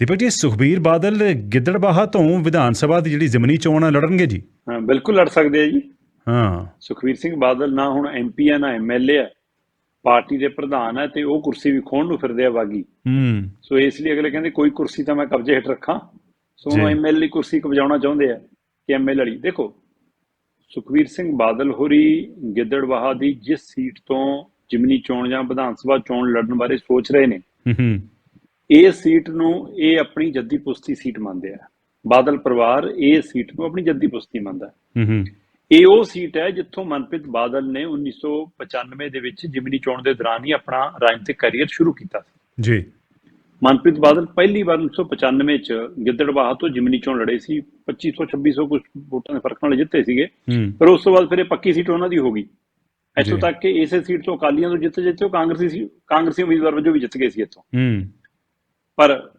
ਦੀਪਕ ਜੀ ਸੁਖਬੀਰ ਬਾਦਲ ਗਿੱਦੜਬਾਹਾ ਤੋਂ ਵਿਧਾਨ ਸਭਾ ਦੀ ਜਿਹੜੀ ਜ਼ਮਨੀ ਚੋਣ ਆ ਲੜਨਗੇ ਜੀ? ਹਾਂ ਬਿਲਕੁਲ ਲੜ ਸਕਦੇ ਆ ਜੀ। ਹਾਂ। ਸੁਖਵੀਰ ਸਿੰਘ ਬਾਦਲ ਨਾ ਹੁਣ ਐਮਪੀ ਆ ਨਾ ਐਮਐਲਏ ਆ। ਪਾਰਟੀ ਦੇ ਪ੍ਰਧਾਨ ਹੈ ਤੇ ਉਹ ਕੁਰਸੀ ਵੀ ਖੋਣ ਨੂੰ ਫਿਰਦੇ ਆ ਬਾਗੀ। ਹੂੰ। ਸੋ ਇਸ ਲਈ ਅਗਲੇ ਕਹਿੰਦੇ ਕੋਈ ਕੁਰਸੀ ਤਾਂ ਮੈਂ ਕਬਜ਼ੇ ਹੇਠ ਰੱਖਾਂ। ਸੋ। ਉਹ ਐਮਐਲਏ ਕੁਰਸੀ ਕਬਜ਼ਾਉਣਾ ਚਾਹੁੰਦੇ ਆ ਕਿ ਐਮਐਲਏ ਲੜੀ ਦੇਖੋ ਸੁਖਵੀਰ ਸਿੰਘ ਬਾਦਲ ਹੋਰੀ ਗਿੱਦੜਬਾਹਾ ਦੀ ਜਿਸ ਸੀਟ ਤੋਂ ਜਿਮਨੀ ਚੋਣ ਜਾਂ ਵਿਧਾਨ ਸਭਾ ਚੋਣ ਲੜਨ ਬਾਰੇ ਸੋਚ ਰਹੇ ਨੇ ਹੂੰ, ਹੂੰ। ਇਹ ਸੀਟ ਨੂੰ ਇਹ ਆਪਣੀ ਜੱਦੀ ਪੁਸਤੀ ਸੀਟ ਮੰਨਦੇ ਆ। ਬਾਦਲ ਪਰਿਵਾਰ ਇਹ ਸੀਟ ਨੂੰ ਆਪਣੀ ਜੱਦੀ ਪੁਸਤੀ ਮੰਨਦਾ। ਹੈ। ਹੂੰ, ਇਹ ਉਹ ਸੀਟ ਹੈ ਜਿੱਥੋਂ ਮਨਪ੍ਰੀਤ ਬਾਦਲ ਨੇ 1995 ਦੇ ਵਿੱਚ ਜਿਮਨੀ ਚੋਣ ਦੇ ਦੌਰਾਨ ਹੀ ਆਪਣਾ ਰਾਜਨੀਤਿਕ ਕੈਰੀਅਰ ਸ਼ੁਰੂ ਕੀਤਾ ਸੀ। ਜੀ। ਮਨਪ੍ਰੀਤ ਬਾਦਲ ਪਹਿਲੀ ਵਾਰ 1995 ਚ ਗਿੱਦੜਬਾਹਾ ਤੋਂ ਜਿਮਨੀ ਚੋਣ ਲੜੇ ਸੀ। 2500 2600 ਕੁਝ ਵੋਟਾਂ ਦੇ ਫ਼ਰਕ ਨਾਲ ਜਿੱਤੇ ਸੀਗੇ। ਪਰ ਉਸ ਤੋਂ ਬਾਅਦ ਫਿਰ ਇਹ ਪੱਕੀ ਸੀਟ ਉਹਨਾਂ ਦੀ ਹੋ ਗਈ। ਇੱਥੋਂ। ਤੱਕ ਕਿ ਇਸੇ ਸੀਟ ਤੋਂ ਅਕਾਲੀਆਂ ਤੋਂ ਜਿੱਤੇ ਜਿੱਤੇ ਉਹ ਕਾਂਗਰਸੀ ਸੀ। ਕਾਂਗਰਸੀ ਉਮੀਦਵਾਰ ਵਜੋਂ ਵੀ ਜਿੱਤ ਗਏ ਸੀ ਇੱਥੋਂ। ਹੂੰ। ਪਰ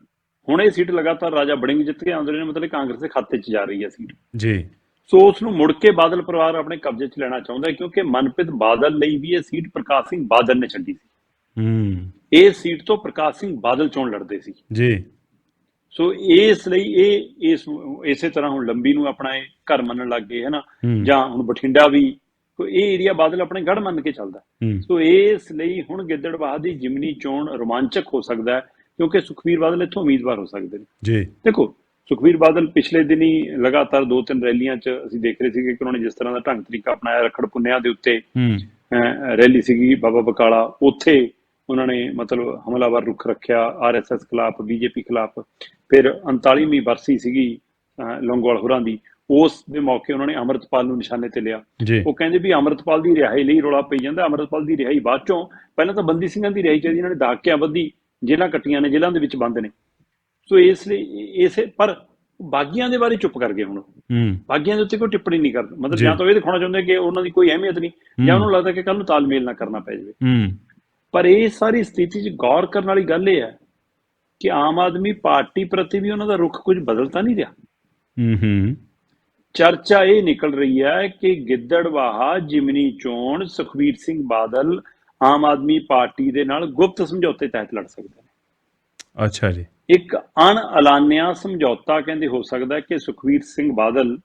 ਹੁਣ ਇਹ ਸੀਟ ਲਗਾਤਾਰ ਰਾਜਾ ਬੜਿੰਗ ਜਿੱਤ ਕੇ ਆਉਂਦੇ ਨੇ ਮਤਲਬ ਕਾਂਗਰਸ ਦੇ ਖਾਤੇ 'ਚ ਜਾ ਰਹੀ ਹੈ ਸੀਟ। ਜੀ। ਸੋ ਉਸ ਨੂੰ ਮੁੜ ਕੇ ਬਾਦਲ ਪਰਿਵਾਰ ਆਪਣੇ ਕਬਜ਼ੇ 'ਚ ਲੈਣਾ ਚਾਹੁੰਦਾ ਹੈ ਕਿਉਂਕਿ ਮਨਪ੍ਰੀਤ ਬਾਦਲ ਲਈ ਵੀ ਇਹ ਸੀਟ ਪ੍ਰਕਾਸ਼ ਸਿੰਘ ਬਾਦਲ ਨੇ ਛੱਡੀ ਸੀ। ਹੂੰ। ਇਹ ਸੀਟ ਤੋਂ ਪ੍ਰਕਾਸ਼ ਸਿੰਘ ਬਾਦਲ ਚੋਣ ਲੜਦੇ ਸੀ। ਜੀ। ਸੋ ਇਸ ਲਈ ਇਹ ਇਸ ਇਸੇ ਤਰ੍ਹਾਂ ਹੁਣ ਲੰਬੀ ਨੂੰ ਆਪਣਾ ਇਹ ਘਰ ਮੰਨਣ ਲੱਗ ਗਏ ਹੈ ਨਾ ਹੂੰ। ਜਾਂ ਹੁਣ ਬਠਿੰਡਾ ਵੀ ਕੋ ਇਹ ਏਰੀਆ ਬਾਦਲ ਆਪਣੇ ਗੜ ਮੰਨ ਕੇ ਚੱਲਦਾ। ਸੋ ਇਸ ਲਈ ਹੁਣ ਗਿੱਦੜਬਾਹਾ ਦੀ ਜਿਮਨੀ ਚੋਣ ਰੋਮਾਂਚਕ ਹੋ ਸਕਦਾ ਹੈ। ਕਿਉਂਕਿ ਸੁਖਵੀਰ ਬਾਦਲ ਇੱਥੋਂ ਉਮੀਦਵਾਰ ਹੋ ਸਕਦੇ ਨੇ। ਜੀ। ਦੇਖੋ ਸੁਖਵੀਰ ਬਾਦਲ ਪਿਛਲੇ ਦਿਨੀ ਲਗਾਤਾਰ ਦੋ ਤਿੰਨ ਰੈਲੀਆਂ 'ਚ ਅਸੀਂ ਦੇਖ ਰਹੇ ਸੀਗੇ ਕਿ ਉਹਨਾਂ ਨੇ ਜਿਸ ਤਰ੍ਹਾਂ ਦਾ ਢੰਗ ਤਰੀਕਾ ਅਪਣਾਇਆ ਰਖੜ ਪੁੰਨਿਆ ਦੇ ਉੱਤੇ ਰੈਲੀ ਸੀਗੀ ਬਾਬਾ ਬਕਾਲਾ। ਉੱਥੇ ਉਹਨਾਂ ਨੇ ਮਤਲਬ ਹਮਲਾਵਰ ਰੁਖ ਰੱਖਿਆ ਆਰਐਸਐਸ ਖਿਲਾਫ ਬੀਜੇਪੀ ਖਿਲਾਫ। ਫਿਰ 39ਵੀਂ ਬਰਸੀ ਸੀਗੀ ਅਹ ਲੌਂਗੋਵਾਲ ਹੋਰਾਂ ਦੀ। ਉਸ ਦੇ ਮੌਕੇ ਉਹਨਾਂ ਨੇ ਅਮਰਤਪਾਲ ਨੂੰ ਨਿਸ਼ਾਨੇ ਤੇ ਲਿਆ। ਉਹ ਕਹਿੰਦੇ ਵੀ ਅਮਰਤਪਾਲ ਦੀ ਰਿਹਾਈ ਲਈ ਰੋਲਾ ਪਈ ਜਾਂਦਾ। ਅਮਰਤਪਾਲ ਦੀ ਰਿਹਾਈ ਬਾਅਦ ਚੋਂ ਪਹਿਲਾਂ ਤਾਂ ਬੰਦੀ ਸਿੰਘਾਂ ਦੀ ਰਿਹਾਈ ਚਾਹੀਦੀ ਇਹਨਾਂ ਨੇ ਦਾਕਿਆਂ ਬੱਧੀ ਜੇਲ੍ਹਾਂ ਕੱਟੀਆਂ ਨੇ ਜੇਲ੍ਹਾਂ ਦੇ ਵਿੱਚ ਬੰਦ ਨੇ। ਸੋ ਇਸ ਲਈ ਇਸੇ ਪਰ ਬਾਗੀਆਂ ਦੇ ਬਾਰੇ ਚੁੱਪ ਕਰ ਗਏ ਹੁਣ। ਬਾਗੀਆਂ ਦੇ ਉੱਤੇ ਕੋਈ ਟਿੱਪਣੀ ਨਹੀਂ ਕਰਦੇ। ਮਤਲਬ ਜੀ। ਤਾਂ ਇਹ ਦਿਖਾਉਣਾ ਚਾਹੁੰਦੇ ਕਿ ਉਹਨਾਂ ਦੀ ਕੋਈ ਅਹਿਮੀਅਤ ਨਹੀਂ ਜਾਂ ਉਹਨੂੰ ਲੱਗਦਾ ਕਿ ਕੱਲ ਨੂੰ ਤਾਲਮੇਲ ਨਾ ਕਰਨਾ ਪੈ ਜਾਵੇ। ਪਰ ਇਹ ਸਾਰੀ ਸਥਿਤੀ 'ਚ ਗੌਰ ਕਰਨ ਵਾਲੀ ਗੱਲ ਇਹ ਹੈ ਕਿ ਆਮ ਆਦਮੀ ਪਾਰਟੀ ਪ੍ਰਤੀ ਵੀ ਉਹਨਾਂ ਦਾ ਰੁਖ ਕੁਝ ਬਦਲਤਾ ਨਹੀਂ ਰਿਹਾ। ਹੂੰ ਹੂੰ। ਚਰਚਾ ਇਹ ਨਿਕਲ ਰਹੀ ਹੈ ਕਿ ਗਿੱਦੜਵਾਹਾ ਜਿਮਨੀ ਚੋਣ ਸੁਖਵੀਰ ਸਿੰਘ ਬਾਦਲ ਆਮ ਆਦਮੀ ਪਾਰਟੀ ਦੇ ਨਾਲ ਗੁਪਤ ਸਮਝੌਤੇ ਤਹਿਤ ਲੜ ਸਕਦੇ ਨੇ। ਅੱਛਾ ਜੀ। ਇੱਕ ਅਣ ਐਲਾਨਿਆ ਸਮਝੌਤਾ ਕਹਿੰਦੇ ਹੋ ਸਕਦਾ ਹੈ ਕਿ ਸੁਖਵੀਰ ਸਿੰਘ ਬਾਦਲ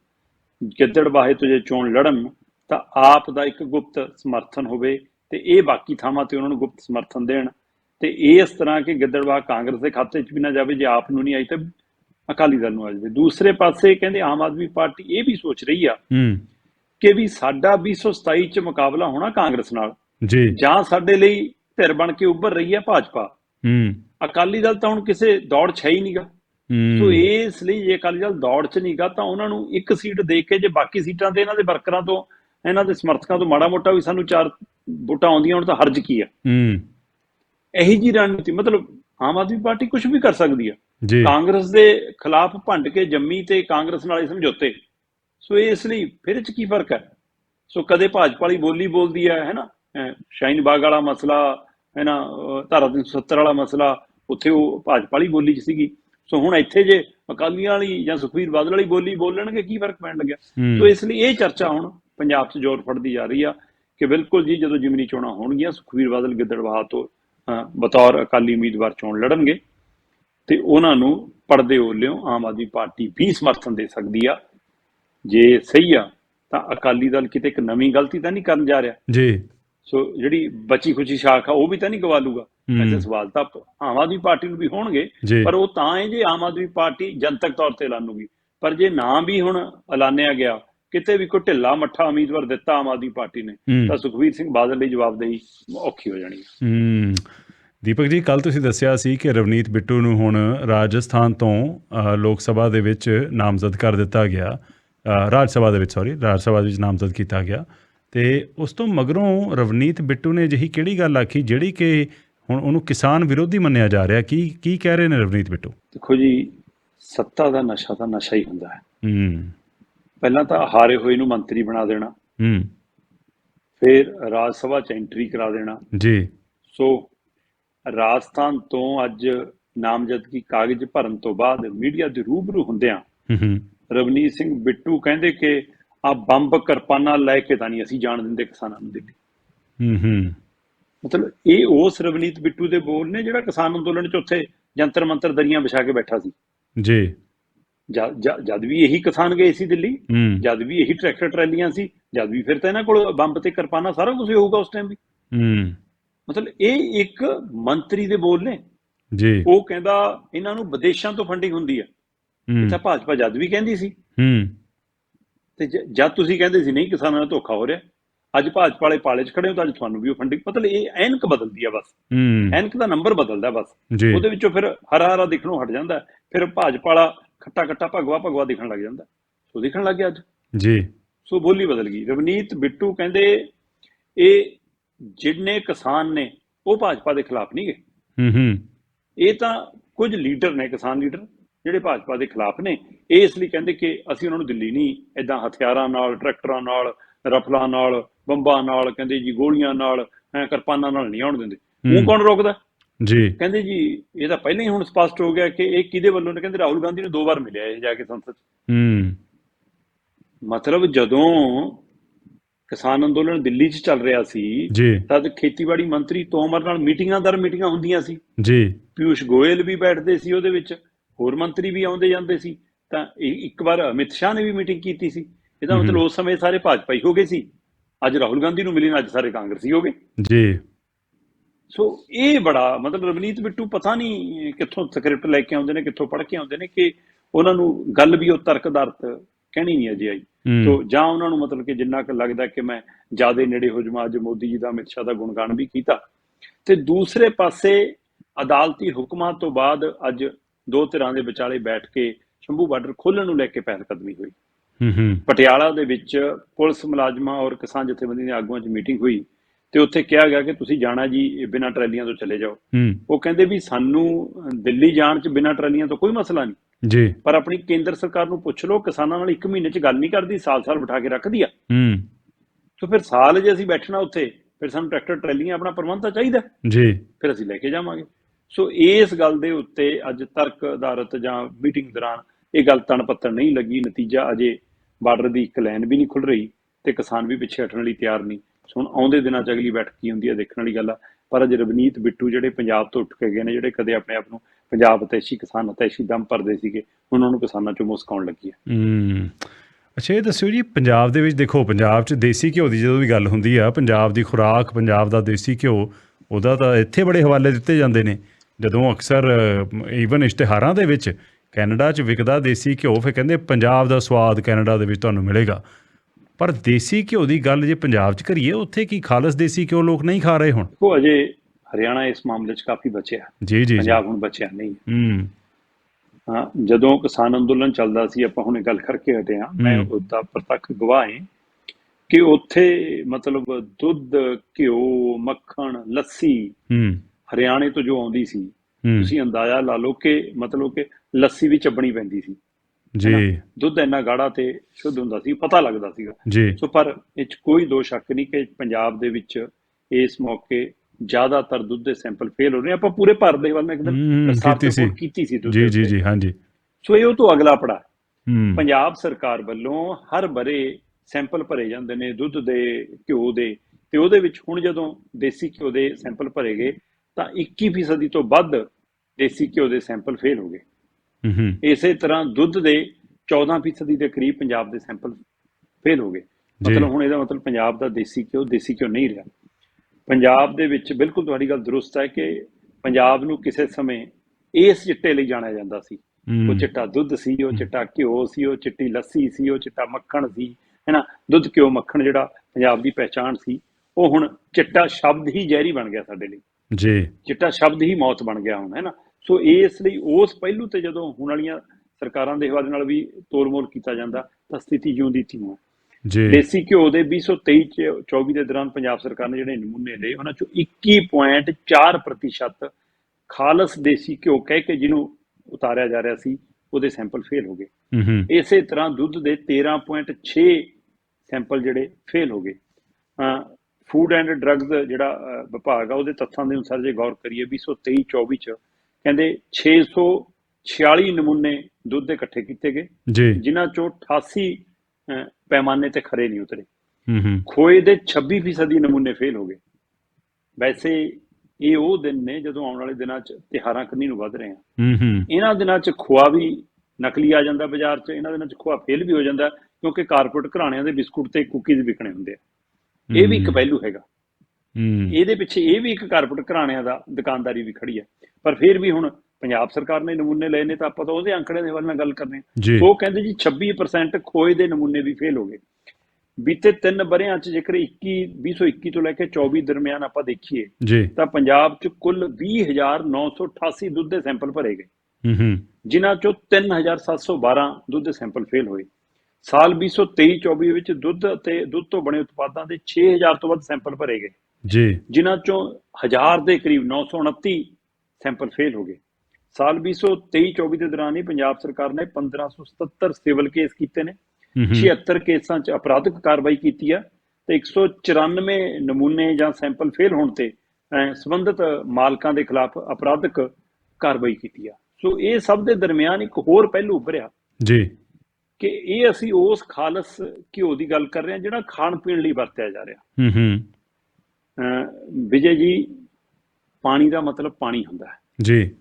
ਗਿੱਦੜਬਾਹੇ ਤੋਂ ਜੇ ਚੋਣ ਲੜਨ ਤਾਂ ਆਪ ਦਾ ਇੱਕ ਗੁਪਤ ਸਮਰਥਨ ਹੋਵੇ ਤੇ ਇਹ ਬਾਕੀ ਥਾਵਾਂ ਤੇ ਉਹਨਾਂ ਨੂੰ ਗੁਪਤ ਸਮਰਥਨ ਦੇਣ ਤੇ ਇਸ ਤਰ੍ਹਾਂ ਕਿ ਗਿੱਦੜਬਾਹਾ ਕਾਂਗਰਸ ਦੇ ਖਾਤੇ 'ਚ ਵੀ ਨਾ ਜਾਵੇ ਜੇ ਆਪ ਨੂੰ ਨਹੀਂ ਆਈ ਤਾਂ ਅਕਾਲੀ ਦਲ ਨੂੰ ਆ ਜਾਵੇ। ਦੂਸਰੇ ਪਾਸੇ ਕਹਿੰਦੇ ਆਮ ਆਦਮੀ ਪਾਰਟੀ ਇਹ ਵੀ ਸੋਚ ਰਹੀ ਆ ਹੂੰ। ਕਿ ਵੀ ਸਾਡਾ 2027 ਚ ਮੁਕਾਬਲਾ ਹੋਣਾ ਕਾਂਗਰਸ ਨਾਲ। ਜੀ। ਜਾਂ ਸਾਡੇ ਲਈ ਧਿਰ ਬਣ ਕੇ ਉੱਭਰ ਰਹੀ ਹੈ ਭਾਜਪਾ। ਹੂੰ। ਅਕਾਲੀ ਦਲ ਤਾਂ ਹੁਣ ਕਿਸੇ ਦੌੜ 'ਚ ਹੈ ਹੀ ਨਹੀਂਗਾ ਸੋ ਇਸ ਲਈ ਜੇ ਅਕਾਲੀ ਦਲ ਦੌੜ 'ਚ ਨਹੀਂਗਾ ਤਾਂ ਉਹਨਾਂ ਨੂੰ ਇੱਕ ਸੀਟ ਦੇ ਕੇ ਜੇ ਬਾਕੀ ਸੀਟਾਂ ਤੇ ਇਹਨਾਂ ਦੇ ਵਰਕਰਾਂ ਤੋਂ ਇਹਨਾਂ ਦੇ ਸਮਰਥਕਾਂ ਤੋਂ ਮਾੜਾ ਮੋਟਾ ਵੀ ਸਾਨੂੰ ਚਾਰ ਵੋਟਾਂ ਆਉਂਦੀਆਂ ਹੁਣ ਤਾਂ ਹਰਜ ਕੀ ਆ? ਹੂੰ। ਇਹੀ ਜੀ ਰਣਨੀਤੀ ਮਤਲਬ ਆਮ ਆਦਮੀ ਪਾਰਟੀ ਕੁਝ ਵੀ ਕਰ ਸਕਦੀ ਆ। ਜੀ। ਕਾਂਗਰਸ ਦੇ ਖਿਲਾਫ ਭੰਡ ਕੇ ਜੰਮੀ ਤੇ ਕਾਂਗਰਸ ਨਾਲ ਹੀ ਸਮਝੌਤੇ। ਸੋ ਇਸ ਲਈ ਫਿਰ 'ਚ ਕੀ ਫ਼ਰਕ ਹੈ? ਸੋ ਕਦੇ ਭਾਜਪਾ ਵਾਲੀ ਬੋਲੀ ਬੋਲਦੀ ਹੈ ਹੈਨਾ ਸ਼ਾਹੀਨ ਬਾਗ ਵਾਲਾ ਮਸਲਾ ਹੈਨਾ ਅਹ ਧਾਰਾ 370 ਵਾਲਾ ਮਸਲਾ ਉੱਥੇ ਉਹ ਭਾਜਪਾ ਵਾਲੀ ਬੋਲੀ 'ਚ ਸੀਗੀ। ਸੋ ਹੁਣ ਇੱਥੇ ਜੇ ਅਕਾਲੀਆਂ ਵਾਲੀ ਜਾਂ ਸੁਖਬੀਰ ਬਾਦਲ ਵਾਲੀ ਬੋਲੀ ਬੋਲਣਗੇ ਕੀ ਫ਼ਰਕ ਪੈਣ ਲੱਗਿਆ? ਹੂੰ। ਸੋ ਇਸ ਲਈ ਇਹ ਚਰਚਾ ਹੁਣ ਪੰਜਾਬ 'ਚ ਜ਼ੋਰ ਫੜਦੀ ਜਾ ਰਹੀ ਆ ਕਿ ਬਿਲਕੁਲ ਜੀ ਜਦੋਂ ਜਿਮਨੀ ਚੋਣਾਂ ਹੋਣਗੀਆਂ ਸੁਖਬੀਰ ਬਾਦਲ ਗਿੱਦੜਬਾਹਾ ਤੋਂ ਬਤੌਰ ਅਕਾਲੀ ਉਮੀਦਵਾਰ ਚੋਣ ਲੜਨਗੇ ਤੇ ਉਹਨਾਂ ਨੂੰ ਪਰਦੇ ਓਲਿਓ ਆਮ ਆਦਮੀ ਪਾਰਟੀ ਵੀ ਸਮਰਥਨ ਦੇ ਸਕਦੀ ਆ। ਜੇ ਸਹੀ ਆ ਤਾਂ ਅਕਾਲੀ ਦਲ ਕਿਤੇ ਇੱਕ ਨਵੀਂ ਗਲਤੀ ਤਾਂ ਨਹੀਂ ਕਰਨ ਜਾ ਰਿਹਾ। ਜੀ। ਸੋ ਜਿਹੜੀ ਬਚੀ ਖੁਚੀ ਸ਼ਾਖ ਆ ਉਹ ਵੀ ਤਾਂ ਨਹੀਂ ਗਵਾ ਲੂਗਾ। ਐਸੇ ਸਵਾਲ ਤਾਂ ਆਮ ਆਦਮੀ ਪਾਰਟੀ ਨੂੰ ਵੀ ਹੋਣਗੇ। ਪਰ ਉਹ ਤਾਂ ਹੈ ਜੇ ਆਮ ਆਦਮੀ ਪਾਰਟੀ ਜਨਤਕ ਤੌਰ ਤੇ ਐਲਾਨੂਗੀ ਪਰ ਜੇ ਨਾ ਵੀ ਹੁਣ ਐਲਾਨਿਆ ਗਿਆ ਕਿਤੇ ਵੀ ਕੋਈ ਢਿੱਲਾ ਮੱਠਾ ਉਮੀਦਵਾਰ ਦਿੱਤਾ ਆਮ ਆਦਮੀ ਪਾਰਟੀ ਨੇ। ਤਾਂ ਸੁਖਵੀਰ ਸਿੰਘ ਬਾਦਲ ਲਈ ਜਵਾਬਦੇਹੀ ਔਖੀ ਹੋ ਜਾਣੀ ਹੈ ਦੀਪਕ ਜੀ ਕੱਲ ਤੁਸੀਂ ਦੱਸਿਆ ਸੀ ਕਿ ਰਵਨੀਤ ਬਿੱਟੂ ਨੂੰ ਹੁਣ ਰਾਜਸਥਾਨ ਤੋਂ ਲੋਕ ਸਭਾ ਦੇ ਵਿੱਚ ਨਾਮਜ਼ਦ ਕਰ ਦਿੱਤਾ ਗਿਆ ਰਾਜ ਸਭਾ ਦੇ ਵਿੱਚ ਸੌਰੀ ਰਾਜ ਸਭਾ ਦੇ ਵਿੱਚ ਨਾਮਜ਼ਦ ਕੀਤਾ ਗਿਆ ਤੇ ਉਸ ਤੋਂ ਮਗਰੋਂ ਰਵਨੀਤ ਬਿੱਟੂ ਨੇ ਅਜਿਹੀ ਕਿਹੜੀ ਗੱਲ ਆਖੀ ਜਿਹੜੀ ਕਿ ਹੁਣ ਉਹਨੂੰ ਕਿਸਾਨ ਵਿਰੋਧੀ ਮੰਨਿਆ ਜਾ ਰਿਹਾ? ਕੀ ਕੀ ਕਹਿ ਰਹੇ ਨੇ ਰਵਨੀਤ ਬਿੱਟੂ? ਦੇਖੋ ਜੀ ਸੱਤਾ ਦਾ ਨਸ਼ਾ ਤਾਂ ਨਸ਼ਾ ਹੀ ਹੁੰਦਾ ਹੈ। ਹੂੰ। ਪਹਿਲਾਂ ਤਾਂ ਹਾਰੇ ਹੋਏ ਨੂੰ ਮੰਤਰੀ ਬਣਾ ਦੇਣਾ। ਹੂੰ। ਫਿਰ ਰਾਜ ਸਭਾ ਚ ਐਂਟਰੀ ਕਰਾ ਦੇਣਾ। ਜੀ। ਸੋ ਰਾਜਸਥਾਨ ਤੋਂ ਅੱਜ ਨਾਮਜ਼ਦਗੀ ਕਾਗਜ਼ ਭਰਨ ਤੋਂ ਬਾਅਦ ਮੀਡੀਆ ਦੇ ਰੂਬਰੂ ਹੁੰਦਿਆਂ ਹੂੰ ਹੂੰ। ਰਵਨੀਤ ਸਿੰਘ ਬਿੱਟੂ ਕਹਿੰਦੇ ਕਿ ਆ ਬੰਬ ਕਿਰਪਾਨਾਂ ਲੈ ਕੇ ਤਾਂ ਨਹੀਂ ਅਸੀਂ ਜਾਣ ਦਿੰਦੇ ਕਿਸਾਨਾਂ ਨੂੰ ਦਿੱਲੀ। ਹੂੰ ਹੂੰ। ਮਤਲਬ ਇਹ ਉਸ ਰਵਨੀਤ ਬਿੱਟੂ ਦੇ ਬੋਲ ਨੇ ਜਿਹੜਾ ਕਿਸਾਨ ਅੰਦੋਲਨ ਚ ਉੱਥੇ ਜੰਤਰ ਮੰਤਰ ਦਰੀਆਂ ਵਿਛਾ ਕੇ ਬੈਠਾ ਸੀ। ਜੀ। ਜਦ ਵੀ ਇਹੀ ਕਿਸਾਨ ਗਏ ਸੀ ਦਿੱਲੀ ਜਦ ਵੀ ਇਹੀ ਟਰੈਕਟਰ ਟਰੈਲੀਆਂ ਸੀ ਜਦ ਵੀ ਫਿਰ ਤਾਂ ਇਹਨਾਂ ਕੋਲ ਬੰਬ ਤੇ ਕਿਰਪਾਨਾਂ ਸਾਰਾ ਕੁਝ ਹੋਊਗਾ ਉਸ ਟਾਈਮ ਵੀ। ਹੂੰ। ਮਤਲਬ ਇਹ ਇੱਕ ਮੰਤਰੀ ਦੇ ਬੋਲ ਨੇ। ਜੀ। ਉਹ ਕਹਿੰਦਾ ਇਹਨਾਂ ਨੂੰ ਵਿਦੇਸ਼ਾਂ ਤੋਂ ਫੰਡਿੰਗ ਹੁੰਦੀ ਹੈ ਹੂੰ। ਤਾਂ ਭਾਜਪਾ ਜਦ ਵੀ ਕਹਿੰਦੀ ਸੀ। ਹੂੰ। ਤੇ ਜਦ ਤੁਸੀਂ ਕਹਿੰਦੇ ਸੀ ਨਹੀਂ ਕਿਸਾਨਾਂ ਨਾਲ ਧੋਖਾ ਹੋ ਰਿਹਾ ਅੱਜ ਭਾਜਪਾ ਵਾਲੇ ਪਾਲੇ 'ਚ ਖੜੇ ਹੋ ਤਾਂ ਅੱਜ ਤੁਹਾਨੂੰ ਵੀ ਉਹ ਫੰਡਿੰਗ ਮਤਲਬ ਇਹ ਐਨਕ ਬਦਲਦੀ ਆ ਬਸ। ਐਨਕ ਦਾ ਨੰਬਰ ਬਦਲਦਾ ਬਸ। ਉਹਦੇ ਵਿੱਚੋਂ ਫਿਰ ਹਰਾ ਹਰਾ ਦਿਖਣੋਂ ਹਟ ਜਾਂਦਾ। ਫਿਰ ਭਾਜਪਾ ਵਾਲਾ ਖੱਟਾ ਖੱਟਾ ਭਗਵਾ ਭਗਵਾ ਦਿਖਣ ਲੱਗ ਜਾਂਦਾ। ਸੋ ਦਿਖਣ ਲੱਗ ਗਿਆ ਅੱਜ। ਜੀ। ਸੋ ਬੋਲੀ ਬਦਲ ਗਈ। ਰਵਨੀਤ ਬਿੱਟੂ ਕਹਿੰਦੇ ਇਹ ਜਿੰਨੇ ਕਿਸਾਨ ਨੇ ਉਹ ਭਾਜਪਾ ਦੇ ਖਿਲਾਫ ਨਹੀਂ ਗਏ। ਹੂੰ ਹੂੰ। ਇਹ ਤਾਂ ਕੁਝ ਲੀਡਰ ਨੇ ਕਿਸਾਨ ਲੀਡਰ। ਜਿਹੜੇ ਭਾਜਪਾ ਦੇ ਖਿਲਾਫ ਨੇ ਇਹ ਇਸ ਲਈ ਕਹਿੰਦੇ ਕਿ ਅਸੀਂ ਉਹਨਾਂ ਨੂੰ ਦਿੱਲੀ ਨਹੀਂ ਐਦਾਂ ਹਥਿਆਰਾਂ ਨਾਲ ਟਰੈਕਟਰਾਂ ਨਾਲ ਰਫਲਾਂ ਨਾਲ ਬੰਬਾਂ ਨਾਲ ਕਹਿੰਦੇ ਜੀ ਗੋਲੀਆਂ ਨਾਲ ਐਂ ਕਿਰਪਾਨਾਂ ਨਾਲ ਨਹੀਂ ਆਉਣ ਦਿੰਦੇ। ਉਹ। ਕੌਣ ਰੋਕਦਾ? ਜੀ। ਕਹਿੰਦੇ ਜੀ ਇਹ ਤਾਂ ਪਹਿਲਾਂ ਹੀ ਹੁਣ ਸਪਸ਼ਟ ਹੋ ਗਿਆ ਕਿ ਇਹ ਕਿਹਦੇ ਵੱਲੋਂ ਨੇ? ਕਹਿੰਦੇ ਰਾਹੁਲ ਗਾਂਧੀ ਨੂੰ ਦੋ ਵਾਰ ਮਿਲਿਆ ਇਹ ਜਾ ਕੇ ਸੰਸਦ 'ਚ। ਹੂੰ। ਮਤਲਬ ਜਦੋਂ ਕਿਸਾਨ ਅੰਦੋਲਨ ਦਿੱਲੀ 'ਚ ਚੱਲ ਰਿਹਾ ਸੀ ਤਦ ਖੇਤੀਬਾੜੀ ਮੰਤਰੀ ਤੋਮਰ ਨਾਲ ਮੀਟਿੰਗਾਂ ਦਰ ਮੀਟਿੰਗਾਂ ਹੁੰਦੀਆਂ ਸੀ। ਜੀ। ਪਿਊਸ਼ ਗੋਇਲ ਵੀ ਬੈਠਦੇ ਸੀ ਉਹਦੇ ਵਿੱਚ। ਹੋਰ ਮੰਤਰੀ ਵੀ ਆਉਂਦੇ ਜਾਂਦੇ ਸੀ ਤਾਂ ਇੱਕ ਵਾਰ ਅਮਿਤ ਸ਼ਾਹ ਨੇ ਵੀ ਮੀਟਿੰਗ ਕੀਤੀ ਸੀ। ਇਹਦਾ। ਮਤਲਬ ਉਸ ਸਮੇਂ ਸਾਰੇ ਭਾਜਪਾ ਹੀ ਗਏ ਸੀ। ਅੱਜ ਰਾਹੁਲ ਗਾਂਧੀ ਨੂੰ ਮਿਲੇ ਨੇ ਅੱਜ ਸਾਰੇ ਕਾਂਗਰਸੀ ਹੋ ਗਏ। ਜੀ। ਸੋ ਇਹ ਬੜਾ ਮਤਲਬ ਰਵਨੀਤ ਬਿੱਟੂ ਪਤਾ ਨਹੀਂ ਕਿੱਥੋਂ ਸਕ੍ਰਿਪਟ ਲੈ ਕੇ ਆਉਂਦੇ ਨੇ ਕਿੱਥੋਂ ਪੜ੍ਹ ਕੇ ਆਉਂਦੇ ਨੇ ਕਿ ਉਹਨਾਂ ਨੂੰ ਗੱਲ ਵੀ ਉਹ ਤਰਕਦਾਰਤ ਕਹਿਣੀ ਨਹੀਂ ਅਜੇ ਆਈ। ਤੋ ਜਾਂ ਉਹਨਾਂ ਨੂੰ ਮਤਲਬ ਕਿ ਜਿੰਨਾ ਕੁ ਲੱਗਦਾ ਕਿ ਮੈਂ ਜਿਆਦੇ ਨੇੜੇ ਹੋ ਜਾਵਾਂ ਅੱਜ ਮੋਦੀ ਜੀ ਦਾ ਅਮਿਤ ਸ਼ਾਹ ਦਾ ਗੁਣਗਾਨ ਵੀ ਕੀਤਾ। ਤੇ ਦੂਸਰੇ ਪਾਸੇ ਅਦਾਲਤੀ ਹੁਕਮਾਂ ਤੋਂ ਬਾਅਦ ਅੱਜ ਦੋ ਧਿਰਾਂ ਦੇ ਵਿਚਾਲੇ ਬੈਠ ਕੇ ਸ਼ੰਭੂ ਬਾਰਡਰ ਖੋਲਣ ਨੂੰ ਲੈ ਕੇ ਪਹਿਲ ਕਦਮੀ ਹੋਈ। ਹੂੰ ਹੂੰ। ਪਟਿਆਲਾ ਦੇ ਵਿੱਚ ਪੁਲਿਸ ਮੁਲਾਜ਼ਮਾਂ ਔਰ ਕਿਸਾਨ ਜਥੇਬੰਦੀ ਦੇ ਆਗੂਆਂ 'ਚ ਮੀਟਿੰਗ ਹੋਈ ਤੇ ਉੱਥੇ ਕਿਹਾ ਗਿਆ ਕਿ ਤੁਸੀਂ ਜਾਣਾ ਜੀ ਬਿਨਾਂ ਟਰੈਲੀਆਂ ਤੋਂ ਚਲੇ ਜਾਓ। ਉਹ ਕਹਿੰਦੇ ਵੀ ਸਾਨੂੰ ਦਿੱਲੀ ਜਾਣ 'ਚ ਬਿਨਾਂ ਟਰੈਲੀਆਂ ਤੋਂ ਕੋਈ ਮਸਲਾ ਨਹੀਂ। ਜੀ। ਪਰ ਆਪਣੀ ਕੇਂਦਰ ਸਰਕਾਰ ਨੂੰ ਪੁੱਛ ਲਓ ਕਿਸਾਨਾਂ ਨਾਲ ਇੱਕ ਮਹੀਨੇ 'ਚ ਗੱਲ ਨਹੀਂ ਕਰਦੀ ਸਾਲ-ਸਾਲ ਬਿਠਾ ਕੇ ਰੱਖਦੀ ਆ। ਹੂੰ। ਸੋ ਫਿਰ ਸਾਲ ਜੇ ਅਸੀਂ ਬੈਠਣਾ ਉੱਥੇ ਫਿਰ ਸਾਨੂੰ ਟਰੈਕਟਰ ਟਰੈਲੀਆਂ ਆਪਣਾ ਪ੍ਰਬੰਧ ਤਾਂ ਚਾਹੀਦਾ। ਜੀ। ਫਿਰ ਅਸੀਂ ਲੈ ਕੇ ਜਾਵਾਂਗੇ। ਸੋ ਇਸ ਗੱਲ ਦੇ ਉੱਤੇ ਅੱਜ ਤਰਕ ਅਦਾਰਤ ਜਾਂ ਮੀਟਿੰਗ ਦੌਰਾਨ ਇਹ ਗੱਲ ਤਣ ਪੱਤਣ ਨਹੀਂ ਲੱਗੀ। ਨਤੀਜਾ ਅਜੇ ਬਾਰਡਰ ਦੀ ਇੱਕ ਲਾਈਨ ਵੀ ਨਹੀਂ ਖੁੱਲ ਰਹੀ ਤੇ ਕਿਸਾਨ ਵੀ ਪਿੱਛੇ ਹਟਣ ਲਈ ਤਿਆਰ ਨਹੀਂ। ਹੁਣ ਆਉਂਦੇ ਦਿਨਾਂ 'ਚ ਅਗਲੀ ਬੈਠਕ ਕੀ ਹੁੰਦੀ ਹੈ ਦੇਖਣ ਵਾਲੀ ਗੱਲ ਆ। ਪਰ ਅਜ ਰਵਨੀਤ ਬਿੱਟੂ ਜਿਹੜੇ ਪੰਜਾਬ ਤੋਂ ਉੱਠ ਕੇ ਗਏ ਨੇ, ਜਿਹੜੇ ਕਦੇ ਆਪਣੇ ਆਪ ਨੂੰ ਪੰਜਾਬ ਹਤੈਸ਼ੀ ਕਿਸਾਨ ਹਤੈਸ਼ੀ ਦਮ ਭਰਦੇ ਸੀਗੇ, ਉਹਨਾਂ ਨੂੰ ਕਿਸਾਨਾਂ 'ਚੋਂ ਮੁਸਕਾਉਣ ਲੱਗੀ ਹੈ। ਹੂੰ। ਅੱਛਾ, ਇਹ ਦੱਸਿਓ ਜੀ, ਪੰਜਾਬ ਦੇ ਵਿੱਚ ਦੇਖੋ, ਪੰਜਾਬ 'ਚ ਦੇਸੀ ਘਿਓ ਦੀ ਜਦੋਂ ਵੀ ਗੱਲ ਹੁੰਦੀ ਆ, ਪੰਜਾਬ ਦੀ ਖੁਰਾਕ, ਪੰਜਾਬ ਦਾ ਦੇਸੀ ਘਿਓ, ਉਹਦਾ ਤਾਂ ਇੱਥੇ ਬੜੇ ਹਵਾਲੇ ਦਿੱਤੇ ਜਾਂਦੇ ਨੇ। ਜਦੋਂ ਅਕਸਰ ਈਵਨ ਇਸ਼ਤਿਹਾਰਾਂ ਦੇ ਵਿੱਚ ਕੈਨੇਡਾ 'ਚ ਵਿਕਦਾ ਦੇਸੀ ਘਿਓ ਫਿਰ ਕਹਿੰਦੇ ਪੰਜਾਬ ਦਾ ਸਵਾਦ ਕੈਨੇਡਾ ਦੇ ਵਿੱਚ ਤੁਹਾਨੂੰ ਮਿਲੇਗਾ। ਪਰ ਦੇਸੀ ਘਿਓ ਦੀ ਗੱਲ ਜੇ ਪੰਜਾਬ 'ਚ ਕਰੀਏ ਉੱਥੇ ਕੀ ਖਾਲਸ ਦੇਸੀ ਘਿਓ ਲੋਕ ਨਹੀਂ ਖਾ ਰਹੇ ਹੁਣ? ਉਹ ਅਜੇ ਹਰਿਆਣਾ ਇਸ ਮਾਮਲੇ 'ਚ ਕਾਫੀ ਬਚਿਆ। ਜੀ ਜੀ ਪੰਜਾਬ ਹੁਣ ਬਚਿਆ ਨਹੀਂ। ਹੂੰ। ਹਾਂ ਜਦੋਂ ਕਿਸਾਨ ਅੰਦੋਲਨ ਚੱਲਦਾ ਸੀ ਆਪਾਂ ਹੁਣੇ ਗੱਲ ਕਰਕੇ ਹਟੇ ਹਾਂ। ਮੈਂ। ਉਹਦਾ ਪ੍ਰਤੱਖ ਗਵਾਹ ਹਾਂ ਕਿ ਉੱਥੇ ਮਤਲਬ ਦੁੱਧ ਘਿਓ ਮੱਖਣ ਲੱਸੀ ਹੂੰ। ਹਰਿਆਣੇ ਤੋਂ ਜੋ ਆਉਂਦੀ ਸੀ ਤੁਸੀਂ ਅੰਦਾਜ਼ਾ ਲਾ ਲਓ ਕਿ ਮਤਲਬ ਕਿ ਲੱਸੀ ਵੀ ਚੱਬਣੀ ਪੈਂਦੀ ਸੀ। ਜੀ। ਦੁੱਧ ਇੰਨਾ ਗਾੜਾ ਤੇ ਸ਼ੁੱਧ ਹੁੰਦਾ ਸੀ ਪਤਾ ਲੱਗਦਾ ਸੀਗਾ। ਜੀ। ਸੋ ਪਰ ਇਹ 'ਚ ਕੋਈ ਦੋ ਸ਼ੱਕ ਨਹੀਂ ਕਿ ਪੰਜਾਬ ਦੇ ਵਿੱਚ ਇਸ ਮੌਕੇ ਜ਼ਿਆਦਾਤਰ ਦੁੱਧ ਦੇ ਸੈਂਪਲ ਫੇਲ ਹੋ ਰਹੇ। ਆਪਾਂ ਪੂਰੇ ਭਾਰਤ ਦੇ ਵੱਲ ਮੈਂ ਇੱਕਦਮ ਕੀਤੀ ਸੀ। ਕੀਤੀ ਸੀ ਦੁੱਧ ਜੀ ਜੀ। ਜੀ ਹਾਂਜੀ। ਸੋ ਇਹ ਉਹ ਤੋਂ ਅਗਲਾ ਪੜਾ ਪੰਜਾਬ ਸਰਕਾਰ ਵੱਲੋਂ ਹਰ ਬਰੇ ਸੈਂਪਲ ਭਰੇ ਜਾਂਦੇ ਨੇ ਦੁੱਧ ਦੇ ਘਿਓ ਦੇ। ਤੇ ਉਹਦੇ ਵਿੱਚ ਹੁਣ ਜਦੋਂ ਦੇਸੀ ਘਿਓ ਦੇ ਸੈਂਪਲ ਭਰੇ ਗਏ ਤਾਂ 21% ਤੋਂ ਵੱਧ ਦੇਸੀ ਘਿਓ ਦੇ ਸੈਂਪਲ ਫੇਲ ਹੋ ਗਏ। ਹੂੰ ਇਸੇ ਤਰ੍ਹਾਂ ਦੁੱਧ ਦੇ 14% ਦੇ ਕਰੀਬ ਪੰਜਾਬ ਦੇ ਸੈਂਪਲ ਫੇਲ ਹੋ ਗਏ। ਮਤਲਬ ਹੁਣ ਇਹਦਾ ਮਤਲਬ ਪੰਜਾਬ ਦਾ ਦੇਸੀ ਘਿਓ ਦੇਸੀ ਘਿਓ ਨਹੀਂ ਰਿਹਾ। ਪੰਜਾਬ ਦੇ ਵਿੱਚ ਬਿਲਕੁਲ ਤੁਹਾਡੀ ਗੱਲ ਦਰੁਸਤ ਹੈ ਕਿ ਪੰਜਾਬ ਨੂੰ ਕਿਸੇ ਸਮੇਂ ਇਸ ਚਿੱਟੇ ਲਈ ਜਾਣਿਆ ਜਾਂਦਾ ਸੀ। ਉਹ ਚਿੱਟਾ ਦੁੱਧ ਸੀ ਉਹ ਚਿੱਟਾ ਘਿਓ ਸੀ ਉਹ ਚਿੱਟੀ ਲੱਸੀ ਸੀ ਉਹ ਚਿੱਟਾ ਮੱਖਣ ਸੀ ਹੈਨਾ? ਦੁੱਧ ਘਿਓ ਮੱਖਣ ਜਿਹੜਾ ਪੰਜਾਬ ਦੀ ਪਹਿਚਾਣ ਸੀ ਉਹ ਹੁਣ ਚਿੱਟਾ ਸ਼ਬਦ ਹੀ ਜ਼ਹਿਰੀ ਬਣ ਗਿਆ ਸਾਡੇ ਲਈ। ਜੀ। ਚਿੱਟਾ ਸ਼ਬਦ ਹੀ ਮੌਤ ਬਣ ਗਿਆ ਹੁਣ ਹੈਨਾ ਸੋ ਇਸ ਲਈ ਉਸ ਪਹਿਲੂ ਤੇ ਜਦੋਂ ਹੁਣ ਵਾਲੀਆਂ ਸਰਕਾਰਾਂ ਦੇ ਹਵਾਲੇ ਨਾਲ ਵੀ ਤੋਲਮੋਲ ਕੀਤਾ ਜਾਂਦਾ ਤਾਂ ਸਥਿਤੀ ਜਿਉਂ ਦੀ ਤਿਉਂ ਹੈ ਜੀ। ਦੇਸੀ ਘਿਓ ਦੇ 2023 ਚ 24 ਦੇ ਦੌਰਾਨ ਪੰਜਾਬ ਸਰਕਾਰ ਨੇ ਜਿਹੜੇ ਨਮੂਨੇ ਲਏ ਉਹਨਾਂ ਚੋਂ 21.4% ਖਾਲਸ ਦੇਸੀ ਘਿਓ ਕਹਿ ਕੇ ਜਿਹਨੂੰ ਉਤਾਰਿਆ ਜਾ ਰਿਹਾ ਸੀ ਉਹਦੇ ਸੈਂਪਲ ਫੇਲ ਹੋ ਗਏ। ਹੂੰ ਹੂੰ। ਇਸੇ ਤਰ੍ਹਾਂ ਦੁੱਧ ਦੇ 13.6 ਸੈਂਪਲ ਜਿਹੜੇ ਫੇਲ ਹੋ ਗਏ। ਫੂਡ ਐਂਡ ਡਰੱਗਸ ਜਿਹੜਾ ਵਿਭਾਗ ਆ ਉਹਦੇ ਤੱਥਾਂ ਦੇ ਅਨੁਸਾਰ ਜੇ ਗੌਰ ਕਰੀਏ 2023 24 ਚ ਕਹਿੰਦੇ 646 ਨਮੂਨੇ ਦੁੱਧ ਦੇ ਇਕੱਠੇ ਕੀਤੇ ਗਏ ਜਿਨ੍ਹਾਂ ਚੋਂ 88 ਅਹ, ਪੈਮਾਨੇ ਤੇ ਖਰੇ ਨਹੀਂ ਉਤਰੇ। ਹੂੰ ਹੂੰ। ਖੋਏ ਦੇ 26% ਦੀ ਨਮੂਨੇ ਫੇਲ ਹੋ ਗਏ। ਵੈਸੇ ਇਹ ਉਹ ਦਿਨ ਨੇ ਜਦੋਂ ਆਉਣ ਵਾਲੇ ਦਿਨਾਂ 'ਚ ਤਿਹਾਰਾਂ ਕੰਨੀ ਨੂੰ ਵੱਧ ਰਹੇ ਆ। ਹੂੰ ਹੂੰ। ਇਹਨਾਂ ਦਿਨਾਂ 'ਚ ਖੋਆ ਵੀ ਨਕਲੀ ਆ ਜਾਂਦਾ ਬਾਜ਼ਾਰ 'ਚ ਇਹਨਾਂ ਦਿਨਾਂ 'ਚ ਖੋਆ ਫੇਲ ਵੀ ਹੋ ਜਾਂਦਾ ਕਿਉਂਕਿ ਕਾਰਪੋਰੇਟ ਘਰਾਣਿਆਂ ਦੇ ਬਿਸਕੁਟ ਤੇ ਕੁਕੀਜ਼ ਵਿਕਣੇ ਹੁੰਦੇ ਆ। ਇਹ ਵੀ ਇੱਕ ਪਹਿਲੂ ਹੈਗਾ। ਹੂੰ। ਇਹਦੇ ਪਿੱਛੇ ਇਹ ਵੀ ਇੱਕ ਕਾਰਪੋਰੇਟ ਘਰਾਣਿਆਂ ਦਾ ਦੁਕਾਨਦਾਰੀ ਵੀ ਖੜੀ ਹੈ। ਪਰ ਫਿਰ ਵੀ ਹੁਣ ਪੰਜਾਬ ਸਰਕਾਰ ਨੇ ਨਮੂਨੇ ਲਏ ਨੇ ਤਾਂ ਆਪਾਂ ਤਾਂ ਉਹਦੇ ਅੰਕੜੇ ਦੇ ਵੱਲ ਨਾਲ ਗੱਲ ਕਰਨੇ ਉਹ ਕਹਿੰਦੇ ਜੀ 26% ਖੋਏ ਦੇ ਨਮੂਨੇ ਵੀ ਫੇਲ ਹੋ ਗਏ। ਬੀਤੇ ਤਿੰਨ ਬਰਿਆਂ 'ਚ ਜੇਕਰ 21 2021 ਤੋਂ ਲੈ ਕੇ 24 ਦਰਮਿਆਨ ਆਪਾਂ ਦੇਖੀਏ ਤਾਂ ਪੰਜਾਬ 'ਚ ਕੁੱਲ 20988 ਦੁੱਧ ਦੇ ਸੈਂਪਲ ਭਰੇ ਗਏ। ਹੂੰ ਹੂੰ। ਜਿਨ੍ਹਾਂ ਚੋਂ 3712 ਦੁੱਧ ਦੇ ਸੈਂਪਲ ਫੇਲ ਹੋਏ। ਸਾਲ 2023-24 ਵਿੱਚ ਦੁੱਧ ਅਤੇ ਦੁੱਧ ਤੋਂ ਬਣੇ ਉਤਪਾਦਾਂ ਦੇ 6000 ਤੋਂ ਵੱਧ ਸੈਂਪਲ ਭਰੇ ਗਏ। ਜੀ। ਜਿਨ੍ਹਾਂ ਚੋਂ 1000 ਦੇ ਕਰੀਬ 929 ਸੈਂਪਲ ਫੇਲ ਹੋ ਗਏ। ਸਾਲ 2023-24 ਦੇ ਦੌਰਾਨ ਹੀ ਪੰਜਾਬ ਸਰਕਾਰ ਨੇ 1577 ਸਿਵਲ ਕੇਸ ਕੀਤੇ ਨੇ। ਹੂੰ ਹੂੰ। 76 ਕੇਸਾਂ 'ਚ ਅਪਰਾਧਿਕ ਕਾਰਵਾਈ ਕੀਤੀ ਆ ਤੇ 194 ਨਮੂਨੇ ਜਾਂ ਸੈਂਪਲ ਫੇਲ ਹੋਣ ਤੇ ਸੰਬੰਧਿਤ ਮਾਲਕਾਂ ਦੇ ਖਿਲਾਫ ਅਪਰਾਧਿਕ ਕਾਰਵਾਈ ਕੀਤੀ ਆ। ਸੋ ਇਹ ਸਭ ਦੇ ਦਰਮਿਆਨ ਇੱਕ ਹੋਰ ਪਹਿਲੂ ਉੱਭਰਿਆ। ਜੀ। ਕਿ ਇਹ ਅਸੀਂ ਉਸ ਖਾਲਸ ਘਿਓ ਦੀ ਗੱਲ ਕਰ ਰਹੇ ਹਾਂ ਜਿਹੜਾ ਖਾਣ ਪੀਣ ਲਈ ਵਰਤਿਆ ਜਾ ਰਿਹਾ। ਹੂੰ ਹੂੰ। ਵਿਜੇ ਜੀ ਪਾਣੀ ਦਾ ਮਤਲਬ ਪਾਣੀ ਹੁੰਦਾ ਹੈ। ਜੀ।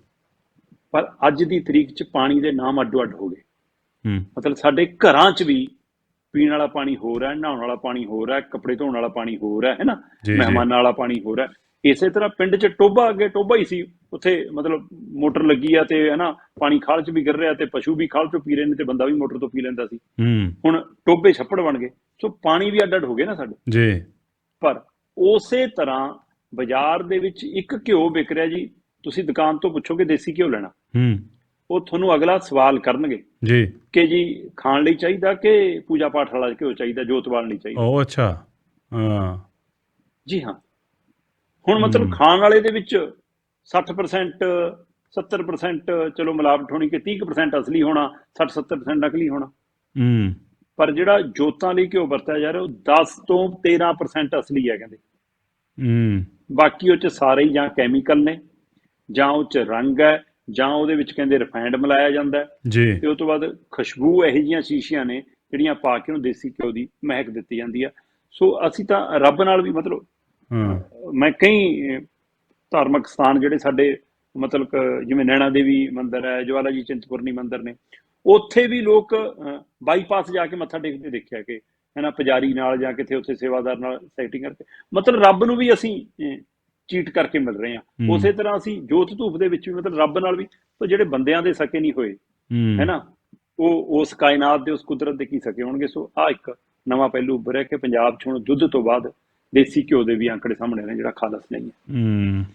ਪਰ ਅੱਜ ਦੀ ਤਰੀਕ 'ਚ ਪਾਣੀ ਦੇ ਨਾਮ ਅੱਡੋ-ਅੱਡ ਹੋ ਗਏ। ਹੂੰ। ਮਤਲਬ ਸਾਡੇ ਘਰਾਂ 'ਚ ਵੀ ਪੀਣ ਵਾਲਾ ਪਾਣੀ ਹੋਰ ਹੈ ਨਹਾਉਣ ਵਾਲਾ ਪਾਣੀ ਹੋਰ ਹੈ ਕੱਪੜੇ ਧੋਣ ਵਾਲਾ ਪਾਣੀ ਹੋਰ ਹੈ ਹੈਨਾ। ਮਹਿਮਾਨਾਂ ਵਾਲਾ ਪਾਣੀ ਹੋਰ ਹੈ ਇਸੇ ਤਰ੍ਹਾਂ ਪਿੰਡ 'ਚ ਟੋਬਾ ਅੱਗੇ ਟੋਬਾ ਹੀ ਸੀ। ਉੱਥੇ ਮਤਲਬ ਮੋਟਰ ਲੱਗੀ ਆ ਤੇ ਹੈਨਾ ਪਾਣੀ ਖਾਲ 'ਚ ਵੀ ਗਿਰ ਰਿਹਾ ਤੇ ਪਸ਼ੂ ਵੀ ਖਾਲ 'ਚੋਂ ਪੀ ਰਹੇ ਨੇ ਤੇ ਬੰਦਾ ਵੀ ਮੋਟਰ ਤੋਂ ਪੀ ਲੈਂਦਾ ਸੀ। ਹੁਣ ਟੋਬੇ ਛੱਪੜ ਬਣ ਗਏ। ਸੋ ਪਾਣੀ ਵੀ ਅੱਡ-ਅੱਡ ਹੋ ਗਏ ਨਾ ਸਾਡੇ। ਜੀ। ਪਰ ਉਸੇ ਤਰ੍ਹਾਂ ਬਾਜ਼ਾਰ ਦੇ ਵਿੱਚ ਇੱਕ ਘਿਓ ਵਿਕ ਰਿਹਾ ਜੀ। ਤੁਸੀਂ ਦੁਕਾਨ ਤੋਂ ਪੁੱਛੋਗੇ ਦੇਸੀ ਘਿਓ ਲੈਣਾ। ਹੂੰ। ਉਹ ਤੁਹਾਨੂੰ ਅਗਲਾ ਸਵਾਲ ਕਰਨਗੇ। ਜੀ। ਕਿ ਜੀ ਖਾਣ ਲਈ ਚਾਹੀਦਾ ਕਿ ਪੂਜਾ ਪਾਠ ਵਾਲਾ ਘਿਓ ਚਾਹੀਦਾ ਜੋਤ ਬਾਲਣ ਲਈ ਚਾਹੀਦਾ? ਉਹ ਅੱਛਾ। ਹਾਂ। ਜੀ ਹਾਂ। ਹੁਣ ਮਤਲਬ। ਖਾਣ ਵਾਲੇ ਦੇ ਵਿੱਚ 60% 70% ਚਲੋ ਮਿਲਾਵਟ ਹੋਣੀ ਕਿ 30% ਅਸਲੀ ਹੋਣਾ 60 70% ਨਕਲੀ ਹੋਣਾ। ਹੂੰ। ਪਰ ਜਿਹੜਾ ਜੋਤਾਂ ਲਈ ਘਿਓ ਵਰਤਿਆ ਜਾ ਰਿਹਾ ਉਹ 10 ਤੋਂ 13% ਅਸਲੀ ਹੈ ਕਹਿੰਦੇ। ਹੂੰ। ਬਾਕੀ ਉਹ ਚ ਸਾਰੇ ਹੀ ਜਾਂ ਕੈਮੀਕਲ ਨੇ ਜਾਂ ਉਹ ਚ ਰੰਗ ਹੈ ਜਾਂ ਉਹਦੇ ਵਿੱਚ ਕਹਿੰਦੇ ਰਿਫਾਈਨਡ ਮਿਲਾਇਆ ਜਾਂਦਾ ਹੈ। ਜੀ। ਤੇ ਉਸ ਤੋਂ ਬਾਅਦ ਖੁਸ਼ਬੂ ਇਹੋ ਜਿਹੀਆਂ ਸ਼ੀਸ਼ੀਆਂ ਨੇ ਜਿਹੜੀਆਂ ਪਾ ਕੇ ਉਹਨੂੰ ਦੇਸੀ ਘਿਓ ਦੀ ਮਹਿਕ ਦਿੱਤੀ ਜਾਂਦੀ ਆ। ਸੋ ਅਸੀਂ ਤਾਂ ਰੱਬ ਨਾਲ ਵੀ ਮਤਲਬ ਮੈਂ ਕਈ ਧਾਰਮਿਕ ਸਥਾਨ ਜਿਹੜੇ ਸਾਡੇ ਮਤਲਬ ਜਿਵੇਂ ਨੈਣਾ ਦੇਵੀ ਮੰਦਿਰ ਹੈ ਜਵਾਲਾ ਜੀ ਚਿੰਤਪੁਰਨੀ ਮੰਦਿਰ ਨੇ ਉੱਥੇ ਵੀ ਲੋਕ ਬਾਈਪਾਸ ਜਾ ਕੇ ਮੱਥਾ ਟੇਕਦੇ ਦੇਖਿਆ ਕਿ ਹੈਨਾ ਪੁਜਾਰੀ ਨਾਲ ਜਾਂ ਕਿਤੇ ਉੱਥੇ ਸੇਵਾਦਾਰ ਨਾਲ ਸੈਟਿੰਗ ਕਰਕੇ ਮਤਲਬ ਰੱਬ ਨੂੰ ਵੀ ਅਸੀਂ ਚੀਟ ਕਰਕੇ ਮਿਲ ਰਹੇ ਹਾਂ। ਉਸੇ ਤਰ੍ਹਾਂ ਅਸੀਂ ਜੋਤ ਧੂਪ ਦੇ ਵਿੱਚ ਵੀ ਮਤਲਬ ਰੱਬ ਨਾਲ ਵੀ ਉਹ ਜਿਹੜੇ ਬੰਦਿਆਂ ਦੇ ਸਕੇ ਨਹੀਂ ਹੋਏ ਹੈਨਾ ਉਹ ਉਸ ਕਾਇਨਾਤ ਦੇ ਉਸ ਕੁਦਰਤ ਦੇ ਕੀ ਸਕੇ ਹੋਣਗੇ? ਸੋ ਆ ਇੱਕ ਨਵਾਂ ਪਹਿਲੂ ਉੱਭਰਿਆ ਕਿ ਪੰਜਾਬ 'ਚ ਹੁਣ ਦੁੱਧ ਤੋਂ ਬਾਅਦ ਦੇਸੀ ਘਿਓ ਦੇ ਵੀ ਅੰਕੜੇ ਸਾਹਮਣੇ ਨੇ ਜਿਹੜਾ ਖਾਲਸ ਨਹੀਂ। ਹੈ। ਹੂੰ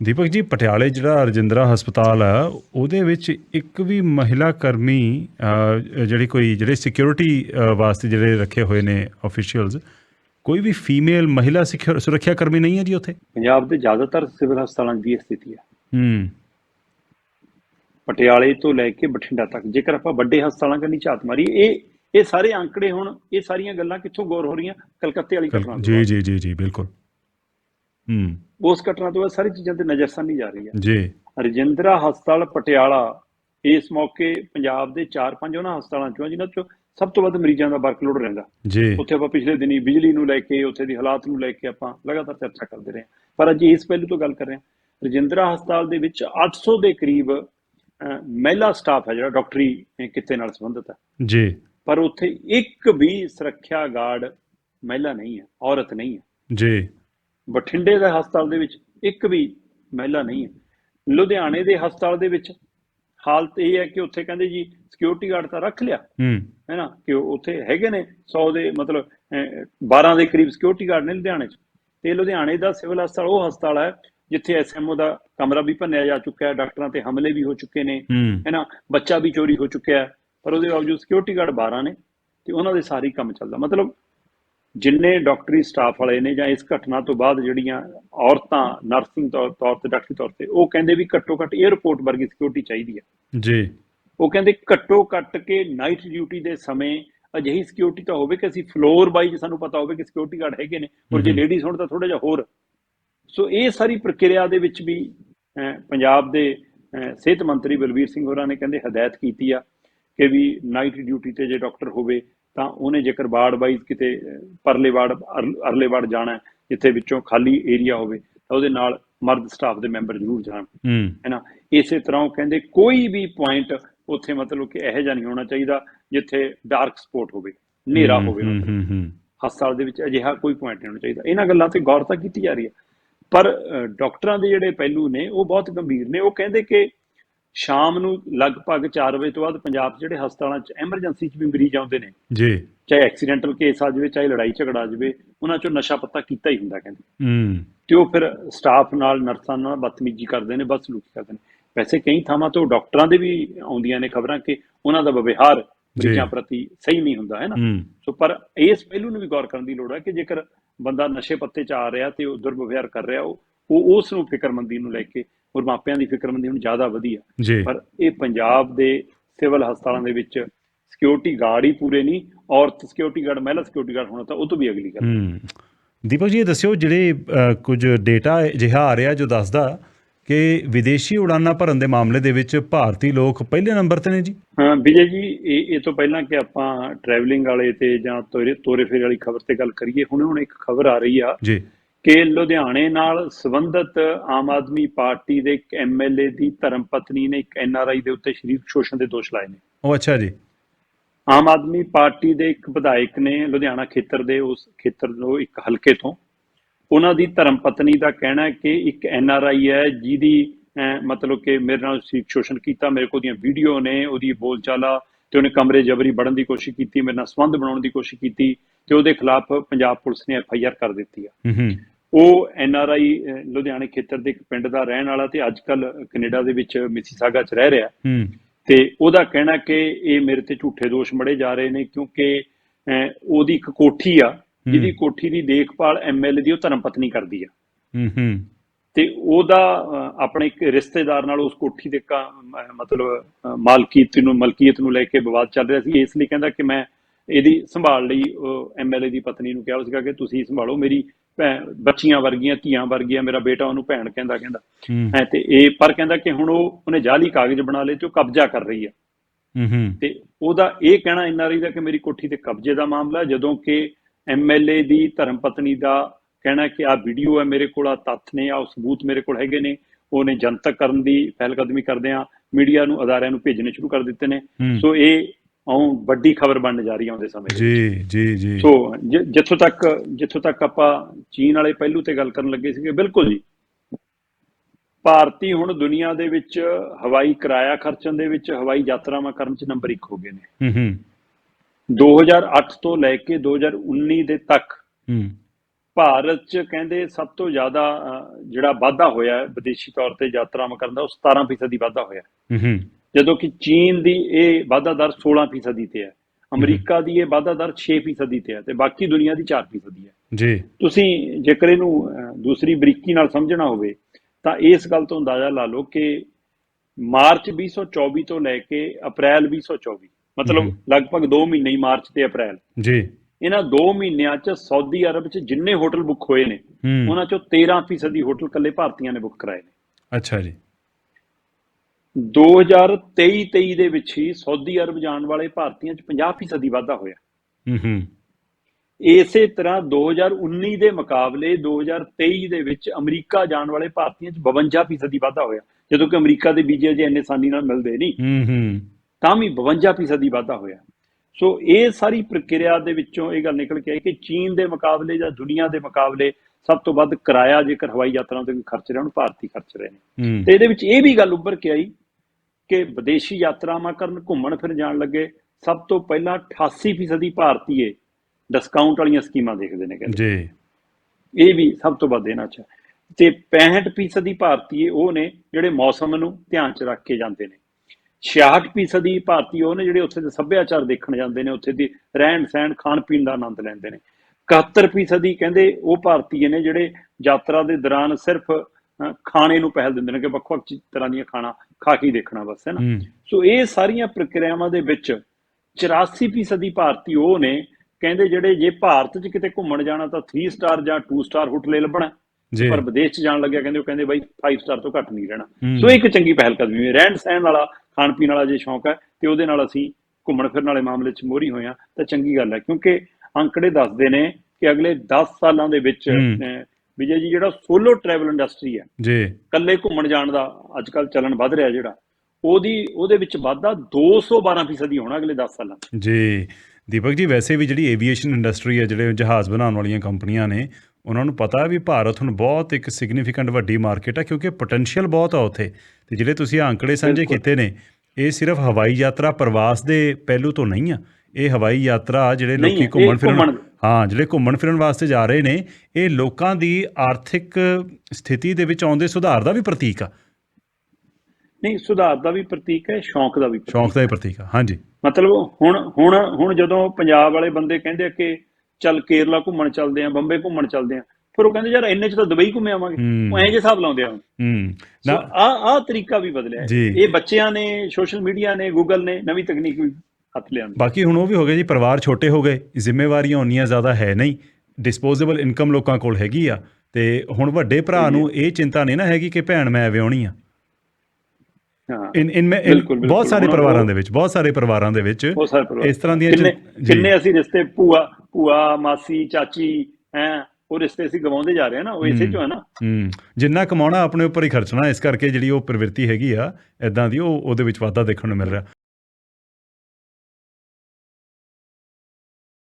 ਦੀਪਕ ਜੀ ਪਟਿਆਲੇ ਜਿਹੜਾ ਰਜਿੰਦਰਾ ਹਸਪਤਾਲ ਆ ਉਹਦੇ ਵਿੱਚ ਇੱਕ ਵੀ ਮਹਿਲਾ ਕਰਮੀ ਜਿਹੜੀ ਕੋਈ ਜਿਹੜੇ ਸਿਕਿਉਰਿਟੀ ਵਾਸਤੇ ਜਿਹੜੇ ਰੱਖੇ ਹੋਏ ਨੇ ਅਫੀਸ਼ੀਅਲਸ ਕੋਈ ਵੀ ਫੀਮੇਲ ਮਹਿਲਾ ਸੁਰੱਖਿਆ ਕਰਮੀ ਨਹੀਂ ਹੈ ਜੀ ਉੱਥੇ? ਪੰਜਾਬ ਦੇ ਜ਼ਿਆਦਾਤਰ ਸਿਵਲ ਹਸਪਤਾਲਾਂ ਇਹ ਸਥਿਤੀ ਹੈ ਹੂੰ। ਪਟਿਆਲੇ ਤੋਂ ਲੈ ਕੇ ਬਠਿੰਡਾ ਤੱਕ ਜੇਕਰ ਆਪਾਂ ਵੱਡੇ ਹਸਪਤਾਲਾਂ ਕੰਨੀ ਝਾਤ ਮਾਰੀ ਇਹ ਇਹ ਸਾਰੇ ਅੰਕੜੇ ਹੁਣ ਇਹ ਸਾਰੀਆਂ ਗੱਲਾਂ ਕਿੱਥੋਂ ਗੌਰ ਹੋ ਰਹੀਆਂ? ਕਲਕੱਤੇ ਵਾਲੀ ਘਟਨਾ ਜੀ। ਜੀ ਜੀ ਜੀ ਬਿਲਕੁਲ। ਹੂੰ। ਉਸ ਘਟਨਾ ਤੋਂ ਬਾਅਦ ਸਾਰੀ ਚੀਜ਼ਾਂ ਤੇ ਨਜ਼ਰਸਾਨੀ ਜਾ ਰਹੀ ਹੈ। ਜੀ। ਰਜਿੰਦਰਾ ਹਸਪਤਾਲ ਪਟਿਆਲਾ ਇਸ ਮੌਕੇ ਪੰਜਾਬ ਦੇ 4-5 ਉਹਨਾਂ ਹਸਪਤਾਲਾਂ ਚੋਂ ਜਿਨ੍ਹਾਂ ਚੋਂ ਸਭ ਤੋਂ ਵੱਧ ਮਰੀਜ਼ਾਂ ਦਾ ਵਰਕਲੋਡ ਰਹਿੰਦਾ। ਜੀ। ਉੱਥੇ ਆਪਾਂ ਪਿਛਲੇ ਦਿਨੀ ਬਿਜਲੀ ਨੂੰ ਲੈ ਕੇ ਉੱਥੇ ਦੀ ਹਾਲਾਤ ਨੂੰ ਲੈ ਕੇ ਆਪਾਂ ਲਗਾਤਾਰ ਚਰਚਾ ਕਰਦੇ ਰਹੇ ਪਰ ਅੱਜ ਇਸ ਪਹਿਲੂ ਤੋਂ ਗੱਲ ਕਰ ਰਹੇ ਹਾਂ। ਰਜਿੰਦਰਾ ਹਸਪਤਾਲ ਦੇ ਵਿੱਚ 800 ਦੇ ਕਰੀਬ ਮਹਿਲਾ ਸਟਾਫ ਹੈ ਜਿਹੜਾ ਡਾਕਟਰੀ ਕਿੱਤੇ ਨਾਲ ਸੰਬੰਧਿਤ ਹੈ। ਜੀ। ਪਰ ਉੱਥੇ ਇੱਕ ਵੀ ਸੁਰੱਖਿਆ ਗਾਰਡ ਮਹਿਲਾ ਨਹੀਂ ਹੈ ਔਰਤ ਨਹੀਂ ਹੈ। ਜੀ। ਬਠਿੰਡੇ ਦੇ ਹਸਪਤਾਲ ਦੇ ਵਿੱਚ ਇੱਕ ਵੀ ਮਹਿਲਾ ਨਹੀਂ ਹੈ। ਲੁਧਿਆਣੇ ਦੇ ਹਸਪਤਾਲ ਦੇ ਵਿੱਚ ਹਾਲਤ ਇਹ ਹੈ ਕਿ ਉੱਥੇ ਕਹਿੰਦੇ ਜੀ ਸਿਕਿਉਰਿਟੀ ਗਾਰਡ ਤਾਂ ਰੱਖ ਲਿਆ। ਹੂੰ। ਹੈ ਨਾ ਕਿ ਉੱਥੇ ਹੈਗੇ ਨੇ 100 ਦੇ ਮਤਲਬ ਅਹ, 12 ਦੇ ਕਰੀਬ ਸਿਕਿਉਰਿਟੀ ਗਾਰਡ ਨੇ ਲੁਧਿਆਣੇ 'ਚ। ਤੇ ਲੁਧਿਆਣੇ ਦਾ ਸਿਵਲ ਹਸਪਤਾਲ ਉਹ ਹਸਪਤਾਲ ਹੈ ਜਿੱਥੇ ਐਸਐਮਓ ਦਾ ਕਮਰਾ ਵੀ ਭੰਨਿਆ ਜਾ ਚੁੱਕਾ ਹੈ ਡਾਕਟਰਾਂ ਤੇ ਹਮਲੇ ਵੀ ਹੋ ਚੁੱਕੇ ਨੇ। ਹੂੰ। ਹੈ ਨਾ ਬੱਚਾ ਵੀ ਚੋਰੀ ਹੋ ਚੁੱਕਿਆ ਹੈ। ਪਰ ਉਹਦੇ ਬਾਵਜੂਦ ਸਿਕਿਉਰਿਟੀ ਗਾਰਡ 12 ਨੇ ਤੇ ਉਹਨਾਂ ਦੇ ਸਾਰੇ ਕੰਮ ਚੱਲਦਾ। ਮਤਲਬ ਜਿੰਨੇ ਡਾਕਟਰੀ ਸਟਾਫ ਵਾਲੇ ਨੇ ਜਾਂ ਇਸ ਘਟਨਾ ਤੋਂ ਬਾਅਦ ਜਿਹੜੀਆਂ ਔਰਤਾਂ ਨਰਸਿੰਗ ਤੌਰ ਤੌਰ ਤੇ ਡਾਕਟਰੀ ਤੌਰ ਤੇ ਉਹ ਕਹਿੰਦੇ ਵੀ ਘੱਟੋ ਘੱਟ 에ਅਰਪੋਰਟ ਵਰਗੀ ਸਿਕਿਉਰਿਟੀ ਚਾਹੀਦੀ ਹੈ। ਜੀ। ਉਹ ਕਹਿੰਦੇ ਘੱਟੋ ਘੱਟ ਕੇ ਨਾਈਟ ਡਿਊਟੀ ਦੇ ਸਮੇਂ ਅਜਿਹੀ ਸਿਕਿਉਰਿਟੀ ਤਾਂ ਹੋਵੇ ਕਿ ਅਸੀਂ ਫਲੋਰ ਵਾਈਜ਼ ਸਾਨੂੰ ਪਤਾ ਹੋਵੇ ਕਿ ਸਿਕਿਉਰਿਟੀ ਗਾਰਡ ਹੈਗੇ ਨੇ ਔਰ ਜੇ। ਲੇਡੀਜ਼ ਹੋਣ ਤਾਂ ਥੋੜਾ ਜਿਹਾ ਹੋਰ। ਸੋ ਇਹ ਸਾਰੀ ਪ੍ਰਕਿਰਿਆ ਦੇ ਵਿੱਚ ਵੀ ਪੰਜਾਬ ਦੇ ਸਿਹਤ ਮੰਤਰੀ ਬਲਬੀਰ ਸਿੰਘ ਹੋਰਾਂ ਨੇ ਕਹਿੰਦੇ ਹਦਾਇਤ ਕੀਤੀ ਆ ਕਿ ਵੀ ਨਾਈਟ ਡਿਊਟੀ ਤੇ ਜੇ ਡਾਕਟਰ ਹੋਵੇ ਤਾਂ ਉਹਨੇ ਜੇਕਰ ਵਾਰਡ ਵਾਈਜ਼ ਕਿਤੇ ਪਰਲੇ ਵਾਰਡ ਅਰ- ਅਰਲੇ ਵਾਰਡ ਜਾਣਾ ਜਿੱਥੇ ਵਿੱਚੋਂ ਖਾਲੀ ਏਰੀਆ ਹੋਵੇ ਤਾਂ ਉਹਦੇ ਨਾਲ ਮਰਦ ਸਟਾਫ ਦੇ ਮੈਂਬਰ ਜ਼ਰੂਰ ਜਾਣ। ਹੈਨਾ? ਇਸੇ ਤਰ੍ਹਾਂ ਉਹ ਕਹਿੰਦੇ ਕੋਈ ਵੀ ਪੁਆਇੰਟ ਉੱਥੇ ਮਤਲਬ ਕਿ ਇਹੋ ਜਿਹਾ ਨਹੀਂ ਹੋਣਾ ਚਾਹੀਦਾ ਜਿੱਥੇ ਡਾਰਕ ਸਪੋਟ ਹੋਵੇ ਹਨੇਰਾ ਹੋਵੇ ਹਸਪਤਾਲ ਦੇ ਵਿੱਚ ਅਜਿਹਾ ਕੋਈ ਪੁਆਇੰਟ ਨਹੀਂ ਹੋਣਾ ਚਾਹੀਦਾ। ਇਹਨਾਂ ਗੱਲਾਂ ਤੇ ਗੌਰ ਤਾਂ ਕੀਤੀ ਜਾ ਰਹੀ ਹੈ। ਪਰ ਡਾਕਟਰਾਂ ਦੇ ਜਿਹੜੇ ਪਹਿਲੂ ਨੇ ਉਹ ਬਹੁਤ ਗੰਭੀਰ ਨੇ। ਉਹ ਕਹਿੰਦੇ ਕਿ ਸ਼ਾਮ ਨੂੰ ਲਗਭਗ 4 ਵਜੇ ਤੋਂ ਬਾਅਦ ਪੰਜਾਬ ਜਿਹੜੇ ਹਸਪਤਾਲਾਂ 'ਚ ਐਮਰਜੈਂਸੀ 'ਚ ਵੀ ਮਰੀਜ਼ ਆਉਂਦੇ ਨੇ ਜੀ। ਚਾਹੇ ਐਕਸੀਡੈਂਟਲ ਕੇਸ ਆ ਜਾਵੇ ਚਾਹੇ ਲੜਾਈ ਝਗੜਾ ਆ ਜਾਵੇ ਉਹਨਾਂ 'ਚੋਂ ਨਸ਼ਾ ਪੱਤਾ ਕੀਤਾ ਹੀ ਹੁੰਦਾ ਕਹਿੰਦੇ। ਹੂੰ। ਤੇ ਉਹ ਫਿਰ ਸਟਾਫ ਨਾਲ ਨਰਸਾਂ ਨਾਲ ਬਦਤਮੀਜ਼ੀ ਕਰਦੇ ਨੇ ਬਦਸਲੂਕੀ ਕਰਦੇ ਨੇ। ਵੈਸੇ ਕਈ ਥਾਵਾਂ ਤੋਂ ਡਾਕਟਰਾਂ ਦੇ ਵੀ ਆਉਂਦੀਆਂ ਨੇ ਖਬਰਾਂ ਕਿ ਉਹਨਾਂ ਦਾ ਵਿਵਹਾਰ। ਮਰੀਜ਼ਾਂ ਪ੍ਰਤੀ ਸਹੀ ਨਹੀਂ ਹੁੰਦਾ ਹੈ ਨਾ? ਸੋ ਪਰ ਇਸ ਪਹਿਲੂ ਨੂੰ ਵੀ ਗੌਰ ਕਰਨ ਦੀ ਲੋੜ ਹੈ ਕਿ ਜੇਕਰ ਬੰਦਾ ਨਸ਼ੇ ਪੱਤੇ 'ਚ ਆ ਰਿਹਾ ਤੇ ਉਹ ਦੁਰਵਿਵਹਾਰ ਕਰ ਰਿਹਾ ਉਹ ਉਸ ਨੂੰ ਫਿਕਰਮੰਦੀ ਨੂੰ ਲੈ ਕੇ ਔਰ ਮਾਪਿਆਂ ਦੀ ਫਿਕਰਮੰਦੀ ਨੂੰ ਜ਼ਿਆਦਾ ਵਧੀ ਆ। ਪਰ ਇਹ ਪੰਜਾਬ ਦੇ ਸਿਵਲ ਹਸਪਤਾਲਾਂ ਦੇ ਵਿੱਚ ਸਿਕਿਉਰਿਟੀ ਗਾਰਡ ਹੀ ਪੂਰੇ ਨਹੀਂ ਔਰਤ ਸਿਕਿਉਰਿਟੀ ਗਾਰਡ ਮਹਿਲਾ ਸਿਕਿਉਰਿਟੀ ਗਾਰਡ ਹੋਣਾ ਤਾਂ ਉਹ ਤੋਂ ਵੀ ਅਗਲੀ ਗੱਲ। ਦੀਪਕ ਜੀ ਇਹ ਦੱਸਿਓ ਜਿਹੜੇ ਕੁਝ ਡੇਟਾ ਅਜਿਹਾ ਆ ਰਿਹਾ ਜੋ ਦੱਸਦਾ ਕਿ ਵਿਦੇਸ਼ੀ ਉਡਾਨਾਂ ਭਰਨ ਦੇ ਮਾਮਲੇ ਦੇ ਵਿੱਚ ਭਾਰਤੀ ਲੋਕ ਪਹਿਲੇ ਨੰਬਰ ਤੇ ਨੇ ਜੀ। ਹਾਂ ਵਿਜੇ ਜੀ ਇਹ ਇਹ ਤੋਂ ਪਹਿਲਾਂ ਕਿ ਆਪਾਂ ਟਰੈਵਲਿੰਗ ਵਾਲੇ ਤੇ ਜਾਂ ਤੋਰੇ ਤੋਰੇ ਫੇਰੇ ਵਾਲੀ ਖਬਰ ਤੇ ਗੱਲ ਕਰੀਏ ਹੁਣ ਹੁਣ ਇੱਕ ਖਬਰ ਆ ਰਹੀ ਆ। ਜੀ। ਕਿ ਲੁਧਿਆਣੇ ਨਾਲ ਸੰਬੰਧਿਤ ਆਮ ਆਦਮੀ ਪਾਰਟੀ ਦੇ ਇੱਕ ਐਮਐਲਏ ਦੀ ਧਰਮ ਪਤਨੀ ਨੇ ਇੱਕ ਐਨਆਰਆਈ ਦੇ ਉੱਤੇ ਸ਼ਰੀਕ ਸ਼ੋਸ਼ਣ ਦੇ ਦੋਸ਼ ਲਾਏ ਨੇ। ਉਹ ਅੱਛਾ ਜੀ। ਆਮ ਆਦਮੀ ਪਾਰਟੀ ਦੇ ਇੱਕ ਵਿਧਾਇਕ ਨੇ ਲੁਧਿਆਣਾ ਖੇਤਰ ਦੇ ਉਸ ਖੇਤਰ ਤੋਂ ਇੱਕ ਹਲਕੇ ਤੋਂ। ਉਹਨਾਂ ਦੀ ਧਰਮ ਪਤਨੀ ਦਾ ਕਹਿਣਾ ਹੈ ਕਿ ਇੱਕ ਐਨਆਰਆਈ ਹੈ ਜਿਹਦੀ ਮਤਲਬ ਕਿ ਮੇਰੇ ਨਾਲ ਸ਼ਰੀਕ ਸ਼ੋਸ਼ਣ ਕੀਤਾ ਮੇਰੇ ਕੋਲ ਦੀਆਂ ਵੀਡੀਓ ਨੇ ਉਹਦੀ ਬੋਲਚਾਲਾ ਤੇ ਉਹਨੇ ਕਮਰੇ ਜਬਰੀ ਵੜਨ ਦੀ ਕੋਸ਼ਿਸ਼ ਕੀਤੀ ਮੇਰੇ ਨਾਲ ਸੰਬੰਧ ਬਣਾਉਣ ਦੀ ਕੋਸ਼ਿਸ਼ ਕੀਤੀ ਤੇ ਉਹਦੇ ਖਿਲਾਫ ਪੰਜਾਬ ਪੁਲਿਸ ਨੇ ਐਫਆਈਆਰ ਕਰ ਦਿੱਤੀ ਆ। ਹੂੰ ਹੂੰ ਉਹ ਐਨਆਰਆਈ ਲੁਧਿਆਣੇ ਖੇਤਰ ਦੇ ਇੱਕ ਪਿੰਡ ਦਾ ਰਹਿਣ ਵਾਲਾ ਤੇ ਅੱਜਕੱਲ ਕੈਨੇਡਾ ਦੇ ਵਿੱਚ ਮਿਸੀਸਾਗਾ 'ਚ ਰਹਿ ਰਿਹਾ। ਤੇ ਉਹਦਾ ਕਹਿਣਾ ਕਿ ਇਹ ਮੇਰੇ ਤੇ ਝੂਠੇ ਦੋਸ਼ ਮੜੇ ਜਾ ਰਹੇ ਨੇ ਕਿਉਂਕਿ ਉਹਦੀ ਇੱਕ ਕੋਠੀ ਆ ਜਿਹਦੀ ਕੋਠੀ ਦੀ ਦੇਖਭਾਲ ਐਮਐਲਏ ਦੀ ਉਹ ਧਰਮ ਪਤਨੀ ਕਰਦੀ ਆ। ਹੂੰ ਹੂੰ। ਤੇ ਉਹਦਾ ਆਪਣੇ ਇੱਕ ਰਿਸ਼ਤੇਦਾਰ ਨਾਲ ਉਸ ਕੋਠੀ ਦੇ ਮਤਲਬ ਮਾਲਕੀਅਤ ਨੂੰ ਮਲਕੀਅਤ ਨੂੰ ਲੈ ਕੇ ਵਿਵਾਦ ਚੱਲ ਰਿਹਾ ਸੀ। ਇਸ ਲਈ ਕਹਿੰਦਾ ਕਿ ਮੈਂ ਇਹਦੀ ਸੰਭਾਲ ਲਈ ਐਮਐਲਏ ਦੀ ਪਤਨੀ ਨੂੰ ਕਿਹਾ ਸੀਗਾ ਕਿ ਤੁਸੀਂ ਸੰਭਾਲੋ ਮੇਰੀ ਬੱਚੀਆਂ ਵਰਗੀਆਂ ਧੀਆਂ ਵਰਗੀਆਂ ਮੇਰਾ ਬੇਟਾ ਉਹਨੂੰ ਭੈਣ ਕਹਿੰਦਾ ਕਹਿੰਦਾ। ਹੂੰ। ਤੇ ਇਹ ਪਰ ਕਹਿੰਦਾ ਕਿ ਹੁਣ ਉਹ ਉਹਨੇ ਜਾਲੀ ਕਾਗਜ਼ ਬਣਾ ਲਏ ਤੇ ਉਹ ਕਬਜ਼ਾ ਕਰ ਰਹੀ ਆ। ਹੂੰ ਹੂੰ। ਤੇ ਉਹਦਾ ਇਹ ਕਹਿਣਾ ਐਨਆਰਆਈ ਦਾ ਕਿ ਮੇਰੀ ਕੋਠੀ ਤੇ ਕਬਜ਼ੇ ਦਾ ਮਾਮਲਾ ਜਦੋਂ ਕਿ ਐਮਐਲਏ ਦੀ ਧਰਮ ਪਤਨੀ ਦਾ ਕਹਿਣਾ ਕਿ ਆ ਵੀਡੀਓ ਹੈ ਮੇਰੇ ਕੋਲ ਆ ਤੱਥ ਨੇ ਆ ਸਬੂਤ ਮੇਰੇ ਕੋਲ ਹੈਗੇ ਨੇ ਉਹਨੇ ਜਨਤਕ ਕਰਨ ਦੀ ਪਹਿਲਕਦਮੀ ਕਰਦੇ ਆ ਮੀਡੀਆ ਨੂੰ ਅਦਾਰਿਆਂ ਨੂੰ ਭੇਜਣੇ ਸ਼ੁਰੂ ਕਰ ਦਿੱਤੇ ਨੇ। ਸੋ ਇਹ ਆਉਂ ਵੱਡੀ ਖਬਰ ਬਣਨ ਜਾ ਰਹੀ ਹੈ ਆਉਂਦੇ ਸਮੇਂ। ਜੀ ਜੀ ਜੀ। ਸੋ ਜਿੱਥੋਂ ਤੱਕ ਜਿੱਥੋਂ ਤੱਕ ਆਪਾਂ ਚੀਨ ਵਾਲੇ ਪਹਿਲੂ ਤੇ ਗੱਲ ਕਰਨ ਲੱਗੇ ਸੀਗੇ ਬਿਲਕੁਲ ਜੀ। ਭਾਰਤੀ ਹੁਣ ਦੁਨੀਆ ਦੇ ਵਿੱਚ ਹਵਾਈ ਕਿਰਾਇਆ ਖਰਚਣ ਦੇ ਵਿੱਚ ਹਵਾਈ ਯਾਤਰਾਵਾਂ ਕਰਨ ਚ ਨੰਬਰ 1 ਹੋ ਗਏ ਨੇ। ਹੂੰ ਹੂੰ। 2008 ਤੋਂ ਲੈ ਕੇ 2019 ਦੇ ਤੱਕ ਹੂੰ। ਭਾਰਤ 'ਚ ਕਹਿੰਦੇ ਸਭ ਤੋਂ ਜ਼ਿਆਦਾ ਜਿਹੜਾ ਵਾਧਾ ਹੋਇਆ ਵਿਦੇਸ਼ੀ ਤੌਰ ਤੇ ਯਾਤਰਾਵਾਂ ਕਰਨ ਦਾ ਉਹ 17% ਦੀ ਵਾਧਾ ਹੋਇਆ ਹੂੰ ਹੂੰ। ਜਦੋਂ ਕਿ ਚੀਨ ਦੀ ਇਹ ਵਾਧਾ ਦਰ 16% ਦੀ ਤੇ ਹੈ ਅਮਰੀਕਾ ਦੀ ਇਹ ਵਾਧਾ ਦਰ 6% ਦੀ ਤੇ ਹੈ ਤੇ ਬਾਕੀ ਦੁਨੀਆ ਦੀ 4% ਦੀ ਹੈ। ਜੀ। ਤੁਸੀਂ ਜੇਕਰ ਇਹਨੂੰ ਦੂਸਰੀ ਬਰੀਕੀ ਨਾਲ ਸਮਝਣਾ ਹੋਵੇ ਤਾਂ ਇਸ ਗੱਲ ਤੋਂ ਅੰਦਾਜ਼ਾ ਲਾ ਲਓ ਕਿ ਮਾਰਚ 2024 ਤੋਂ ਲੈ ਕੇ ਅਪ੍ਰੈਲ 2024 ਮਤਲਬ। ਲਗਭਗ 2 ਮਹੀਨੇ ਹੀ ਮਾਰਚ ਤੇ ਅਪ੍ਰੈਲ। ਜੀ। ਇਹਨਾਂ 2 ਮਹੀਨਿਆਂ 'ਚ ਸਾਊਦੀ ਅਰਬ 'ਚ ਜਿੰਨੇ ਹੋਟਲ ਬੁੱਕ ਹੋਏ ਨੇ ਉਹਨਾਂ 'ਚੋਂ 13% ਦੀ ਹੋਟਲ ਕੱਲੇ ਭਾਰਤੀਆਂ ਨੇ ਬੁੱਕ ਕਰਾਏ ਨੇ। ਅੱਛਾ ਜੀ। 2023-23 ਦੇ ਵਿੱਚ ਹੀ ਸਾਊਦੀ ਅਰਬ ਜਾਣ ਵਾਲੇ ਭਾਰਤੀਆਂ 'ਚ 50% ਦੀ ਵਾਧਾ ਹੋਇਆ। ਹੂੰ ਹੂੰ। ਇਸੇ ਤਰ੍ਹਾਂ 2019 ਦੇ ਮੁਕਾਬਲੇ 2023 ਦੇ ਵਿੱਚ ਅਮਰੀਕਾ ਜਾਣ ਵਾਲੇ ਭਾਰਤੀਆਂ 'ਚ 52% ਦੀ ਵਾਧਾ ਹੋਇਆ। ਜਦੋਂ ਕਿ ਅਮਰੀਕਾ ਦੇ ਵੀਜ਼ੇ ਜੇ ਇੰਨੇ ਆਸਾਨੀ ਨਾਲ ਮਿਲਦੇ ਨਹੀਂ ਹੂੰ ਹੂੰ। ਤਾਂ ਵੀ 52% ਦੀ ਵਾਧਾ ਹੋਇਆ। ਸੋ ਇਹ ਸਾਰੀ ਪ੍ਰਕਿਰਿਆ ਦੇ ਵਿੱਚੋਂ ਇਹ ਗੱਲ ਨਿਕਲ ਕੇ ਆਈ ਕਿ ਚੀਨ ਦੇ ਮੁਕਾਬਲੇ ਜਾਂ ਦੁਨੀਆ ਦੇ ਮੁਕਾਬਲੇ ਸਭ ਤੋਂ ਵੱਧ ਕਿਰਾਇਆ ਜੇਕਰ ਹਵਾਈ ਯਾਤਰਾ ਤੇ ਖਰਚ ਰਹੇ ਹਨ ਭਾਰਤੀ ਖਰਚ ਰਹੇ ਨੇ। ਤੇ ਇਹਦੇ ਵਿੱਚ ਇਹ ਵੀ ਗੱਲ ਉੱਭਰ ਕੇ ਆਈ ਕਿ ਵਿਦੇਸ਼ੀ ਯਾਤਰਾਵਾਂ ਕਰਨ ਘੁੰਮਣ ਫਿਰ ਜਾਣ ਲੱਗੇ ਸਭ ਤੋਂ ਪਹਿਲਾਂ 88% ਭਾਰਤੀਏ ਡਿਸਕਾਊਂਟ ਵਾਲੀਆਂ ਸਕੀਮਾਂ ਦੇਖਦੇ ਨੇ ਕਹਿੰਦੇ। ਜੀ। ਇਹ ਵੀ ਸਭ ਤੋਂ ਵੱਧ ਇਹਨਾਂ ਚ। ਤੇ 65% ਭਾਰਤੀਏ ਉਹ ਨੇ ਜਿਹੜੇ ਮੌਸਮ ਨੂੰ ਧਿਆਨ ਚ ਰੱਖ ਕੇ ਜਾਂਦੇ ਨੇ। 66% ਭਾਰਤੀ ਉਹ ਨੇ ਜਿਹੜੇ ਉੱਥੇ ਦੇ ਸੱਭਿਆਚਾਰ ਦੇਖਣ ਜਾਂਦੇ ਨੇ ਉੱਥੇ ਦੀ ਰਹਿਣ ਸਹਿਣ ਖਾਣ ਪੀਣ ਦਾ ਆਨੰਦ ਲੈਂਦੇ ਨੇ। 71% ਕਹਿੰਦੇ ਉਹ ਭਾਰਤੀਏ ਨੇ ਜਿਹੜੇ ਯਾਤਰਾ ਦੇ ਦੌਰਾਨ ਸਿਰਫ ਖਾਣੇ ਨੂੰ ਪਹਿਲ ਦਿੰਦੇ ਨੇ ਕਿ ਵੱਖ-ਵੱਖ ਤਰ੍ਹਾਂ ਦੀਆਂ ਖਾਣਾ ਖਾ ਕੇ ਦੇਖਣਾ ਬਸ ਹੈ ਨਾ? ਸੋ ਇਹ ਸਾਰੀਆਂ ਪ੍ਰਕਿਰਿਆਵਾਂ ਦੇ ਵਿੱਚ 84% ਭਾਰਤੀ ਉਹ ਨੇ ਕਹਿੰਦੇ ਜਿਹੜੇ ਜੇ ਭਾਰਤ 'ਚ ਕਿਤੇ ਘੁੰਮਣ ਜਾਣਾ ਤਾਂ 3 ਸਟਾਰ ਜਾਂ 2 ਸਟਾਰ ਹੋਟਲ ਲੱਭਣਾ। ਪਰ ਵਿਦੇਸ਼ 'ਚ ਜਾਣ ਲੱਗਿਆ ਕਹਿੰਦੇ ਉਹ ਕਹਿੰਦੇ ਬਾਈ 5 ਸਟਾਰ ਤੋਂ ਘੱਟ ਨਹੀਂ ਰਹਿਣਾ। ਸੋ ਇੱਕ ਚੰਗੀ ਪਹਿਲ ਕਦਮੀ ਹੈ ਰਹਿਣ ਸਹਿਣ ਵਾਲਾ ਖਾਣ ਪੀਣ ਵਾਲਾ ਜੇ ਸ਼ੌਂਕ ਹੈ ਤੇ ਉਹਦੇ ਨਾਲ ਅਸੀਂ ਘੁੰਮਣ ਫਿਰਨ ਵਾਲੇ ਮਾਮਲੇ 'ਚ ਮੋਹਰੀ ਹੋਏ ਹਾਂ ਤਾਂ ਚੰਗੀ ਗੱਲ ਹੈ। ਕਿਉਂਕਿ ਅੰਕੜੇ ਦੱਸਦੇ ਨੇ ਕਿ ਅਗਲੇ 10 ਸਾਲਾਂ ਦੇ ਵਿੱਚ ਵਿਜੇ ਜੀ ਜਿਹੜਾ ਸੋਲੋ ਟਰੈਵਲ ਇੰਡਸਟਰੀ ਹੈ ਜੀ। ਇਕੱਲੇ ਘੁੰਮਣ ਜਾਣ ਦਾ ਅੱਜ ਕੱਲ ਚੱਲਣ ਵੱਧ ਰਿਹਾ ਜਿਹੜਾ ਉਹਦੀ ਉਹਦੇ ਵਿੱਚ ਵਾਧਾ 212% ਹੀ ਹੋਣਾ ਅਗਲੇ 10 ਸਾਲਾਂ ਜੀ। ਦੀਪਕ ਜੀ ਵੈਸੇ ਵੀ ਜਿਹੜੀ ਏਵੀਏਸ਼ਨ ਇੰਡਸਟਰੀ ਹੈ ਜਿਹੜੇ ਜਹਾਜ਼ ਬਣਾਉਣ ਵਾਲੀਆਂ ਕੰਪਨੀਆਂ ਨੇ ਉਹਨਾਂ ਨੂੰ ਪਤਾ ਹੈ ਵੀ ਭਾਰਤ ਹੁਣ ਬਹੁਤ ਇੱਕ ਸਿਗਨੀਫੀਕੈਂਟ ਵੱਡੀ ਮਾਰਕੀਟ ਹੈ ਕਿਉਂਕਿ ਪੋਟੈਂਸ਼ੀਅਲ ਬਹੁਤ ਆ ਉੱਥੇ। ਤੇ ਜਿਹੜੇ ਤੁਸੀਂ ਆંકੜੇ ਸਾਂਝੇ। ਕੀਤੇ ਨੇ ਇਹ ਸਿਰਫ ਹਵਾਈ ਯਾਤਰਾ ਪ੍ਰਵਾਸ ਦੇ ਪਹਿਲੂ ਤੋਂ ਨਹੀਂ ਆ। ਇਹ ਹਵਾਈ ਯਾਤਰਾ ਜਿਹੜੇ ਲੋਕੀ ਘੁੰਮਣ ਫਿਰਨ ਹਾਂ ਜਿਹੜੇ ਘੁੰਮਣ ਫਿਰਨ ਵਾਸਤੇ ਜਾ ਰਹੇ ਨੇ ਇਹ ਲੋਕਾਂ ਦੀ ਆਰਥਿਕ ਸਥਿਤੀ ਦੇ ਵਿੱਚ ਆਉਂਦੇ ਸੁਧਾਰ ਦਾ ਵੀ ਪ੍ਰਤੀਕ ਆ। ਨਹੀਂ ਸੁਧਾਰ ਦਾ ਵੀ ਪ੍ਰਤੀਕ ਹੈ ਸ਼ੌਂਕ ਦਾ ਵੀ ਸ਼ੌਂਕ ਦਾ ਹੀ। ਪ੍ਰਤੀਕ ਆ ਹਾਂਜੀ। ਮਤਲਬ ਹੁਣ ਹੁਣ ਹੁਣ ਜਦੋਂ ਪੰਜਾਬ ਵਾਲੇ ਬੰਦੇ ਕਹਿੰਦੇ ਆ ਕਿ ਚੱਲ ਕੇਰਲਾ ਘੁੰਮਣ ਚੱਲਦੇ ਆ ਬੰਬੇ ਘੁੰਮਣ ਚੱਲਦੇ ਆ ਫਿਰ ਉਹ ਕਹਿੰਦੇ ਯਾਰ ਇੰਨੇ ਚ ਤਾਂ ਦੁਬਈ ਘੁੰਮੇ ਆਵਾਂਗੇ। ਉਹ ਐਂ ਜੇ ਹਿਸਾਬ ਲਾਉਂਦੇ ਆ ਹੂੰ। ਆ ਆ ਤਰੀਕਾ ਵੀ ਬਦਲਿਆ। ਇਹ ਬੱਚਿਆਂ ਨੇ ਸੋਸ਼ਲ ਮੀਡੀਆ ਨੇ ਗੂਗਲ ਨੇ ਨਵੀਂ ਤਕਨੀਕ ਵੀ ਹੱਥ ਲਿਆਂਦੀ ਬਾਕੀ ਹੁਣ ਉਹ ਵੀ ਹੋ ਗਏ ਜੀ ਪਰਿਵਾਰ ਛੋਟੇ ਹੋ ਗਏ ਜ਼ਿੰਮੇਵਾਰੀਆਂ ਉਨੀਆਂ ਜ਼ਿਆਦਾ ਹੈ ਨਹੀਂ ਡਿਸਪੋਜ਼ੇਬਲ ਇਨਕਮ ਲੋਕਾਂ ਕੋਲ ਹੈਗੀ ਆ ਤੇ ਹੁਣ ਵੱਡੇ ਭਰਾ ਨੂੰ ਇਹ ਚਿੰਤਾ ਨਹੀਂ ਨਾ ਹੈਗੀ ਕਿ ਭੈਣ ਮੈਂ ਵਿਆਹਣੀ ਆ। ਹਾਂ ਇਨ ਇਨ ਮੈਂ। ਬਹੁਤ ਸਾਰੇ ਪਰਿਵਾਰਾਂ ਦੇ ਵਿੱਚ ਬਹੁਤ ਸਾਰੇ ਪਰਿਵਾਰਾਂ ਦੇ ਵਿੱਚ ਇਸ ਤਰ੍ਹਾਂ ਦੀਆਂ ਕਿੰਨੇ ਚਿੰ- ਜੀ। ਕਿੰਨੇ ਅਸੀਂ ਰਿਸ਼ਤੇ ਭੂਆ ਭੂਆ ਮਾਸੀ ਚਾਚੀ ਹੈ ਉਹ ਰਿਸ਼ਤੇ ਅਸੀਂ ਗਵਾਉਂਦੇ ਜਾ ਰਹੇ ਹਾਂ ਨਾ ਉਹ ਇਸੇ ਚੋਂ ਹੈ ਨਾ। ਹੂੰ ਜਿੰਨਾ ਕਮਾਉਣਾ ਆਪਣੇ ਉੱਪਰ ਹੀ ਖਰਚਣਾ ਇਸ ਕਰਕੇ ਜਿਹੜੀ ਉਹ ਪ੍ਰਵਿਰਤੀ ਹੈਗੀ ਆ ਇਦਾਂ ਦੀ ਉਹ ਉਹਦੇ ਵਿੱਚ ਵਾਧਾ ਦੇਖਣ ਨੂੰ ਮਿਲ ਰਿਹਾ।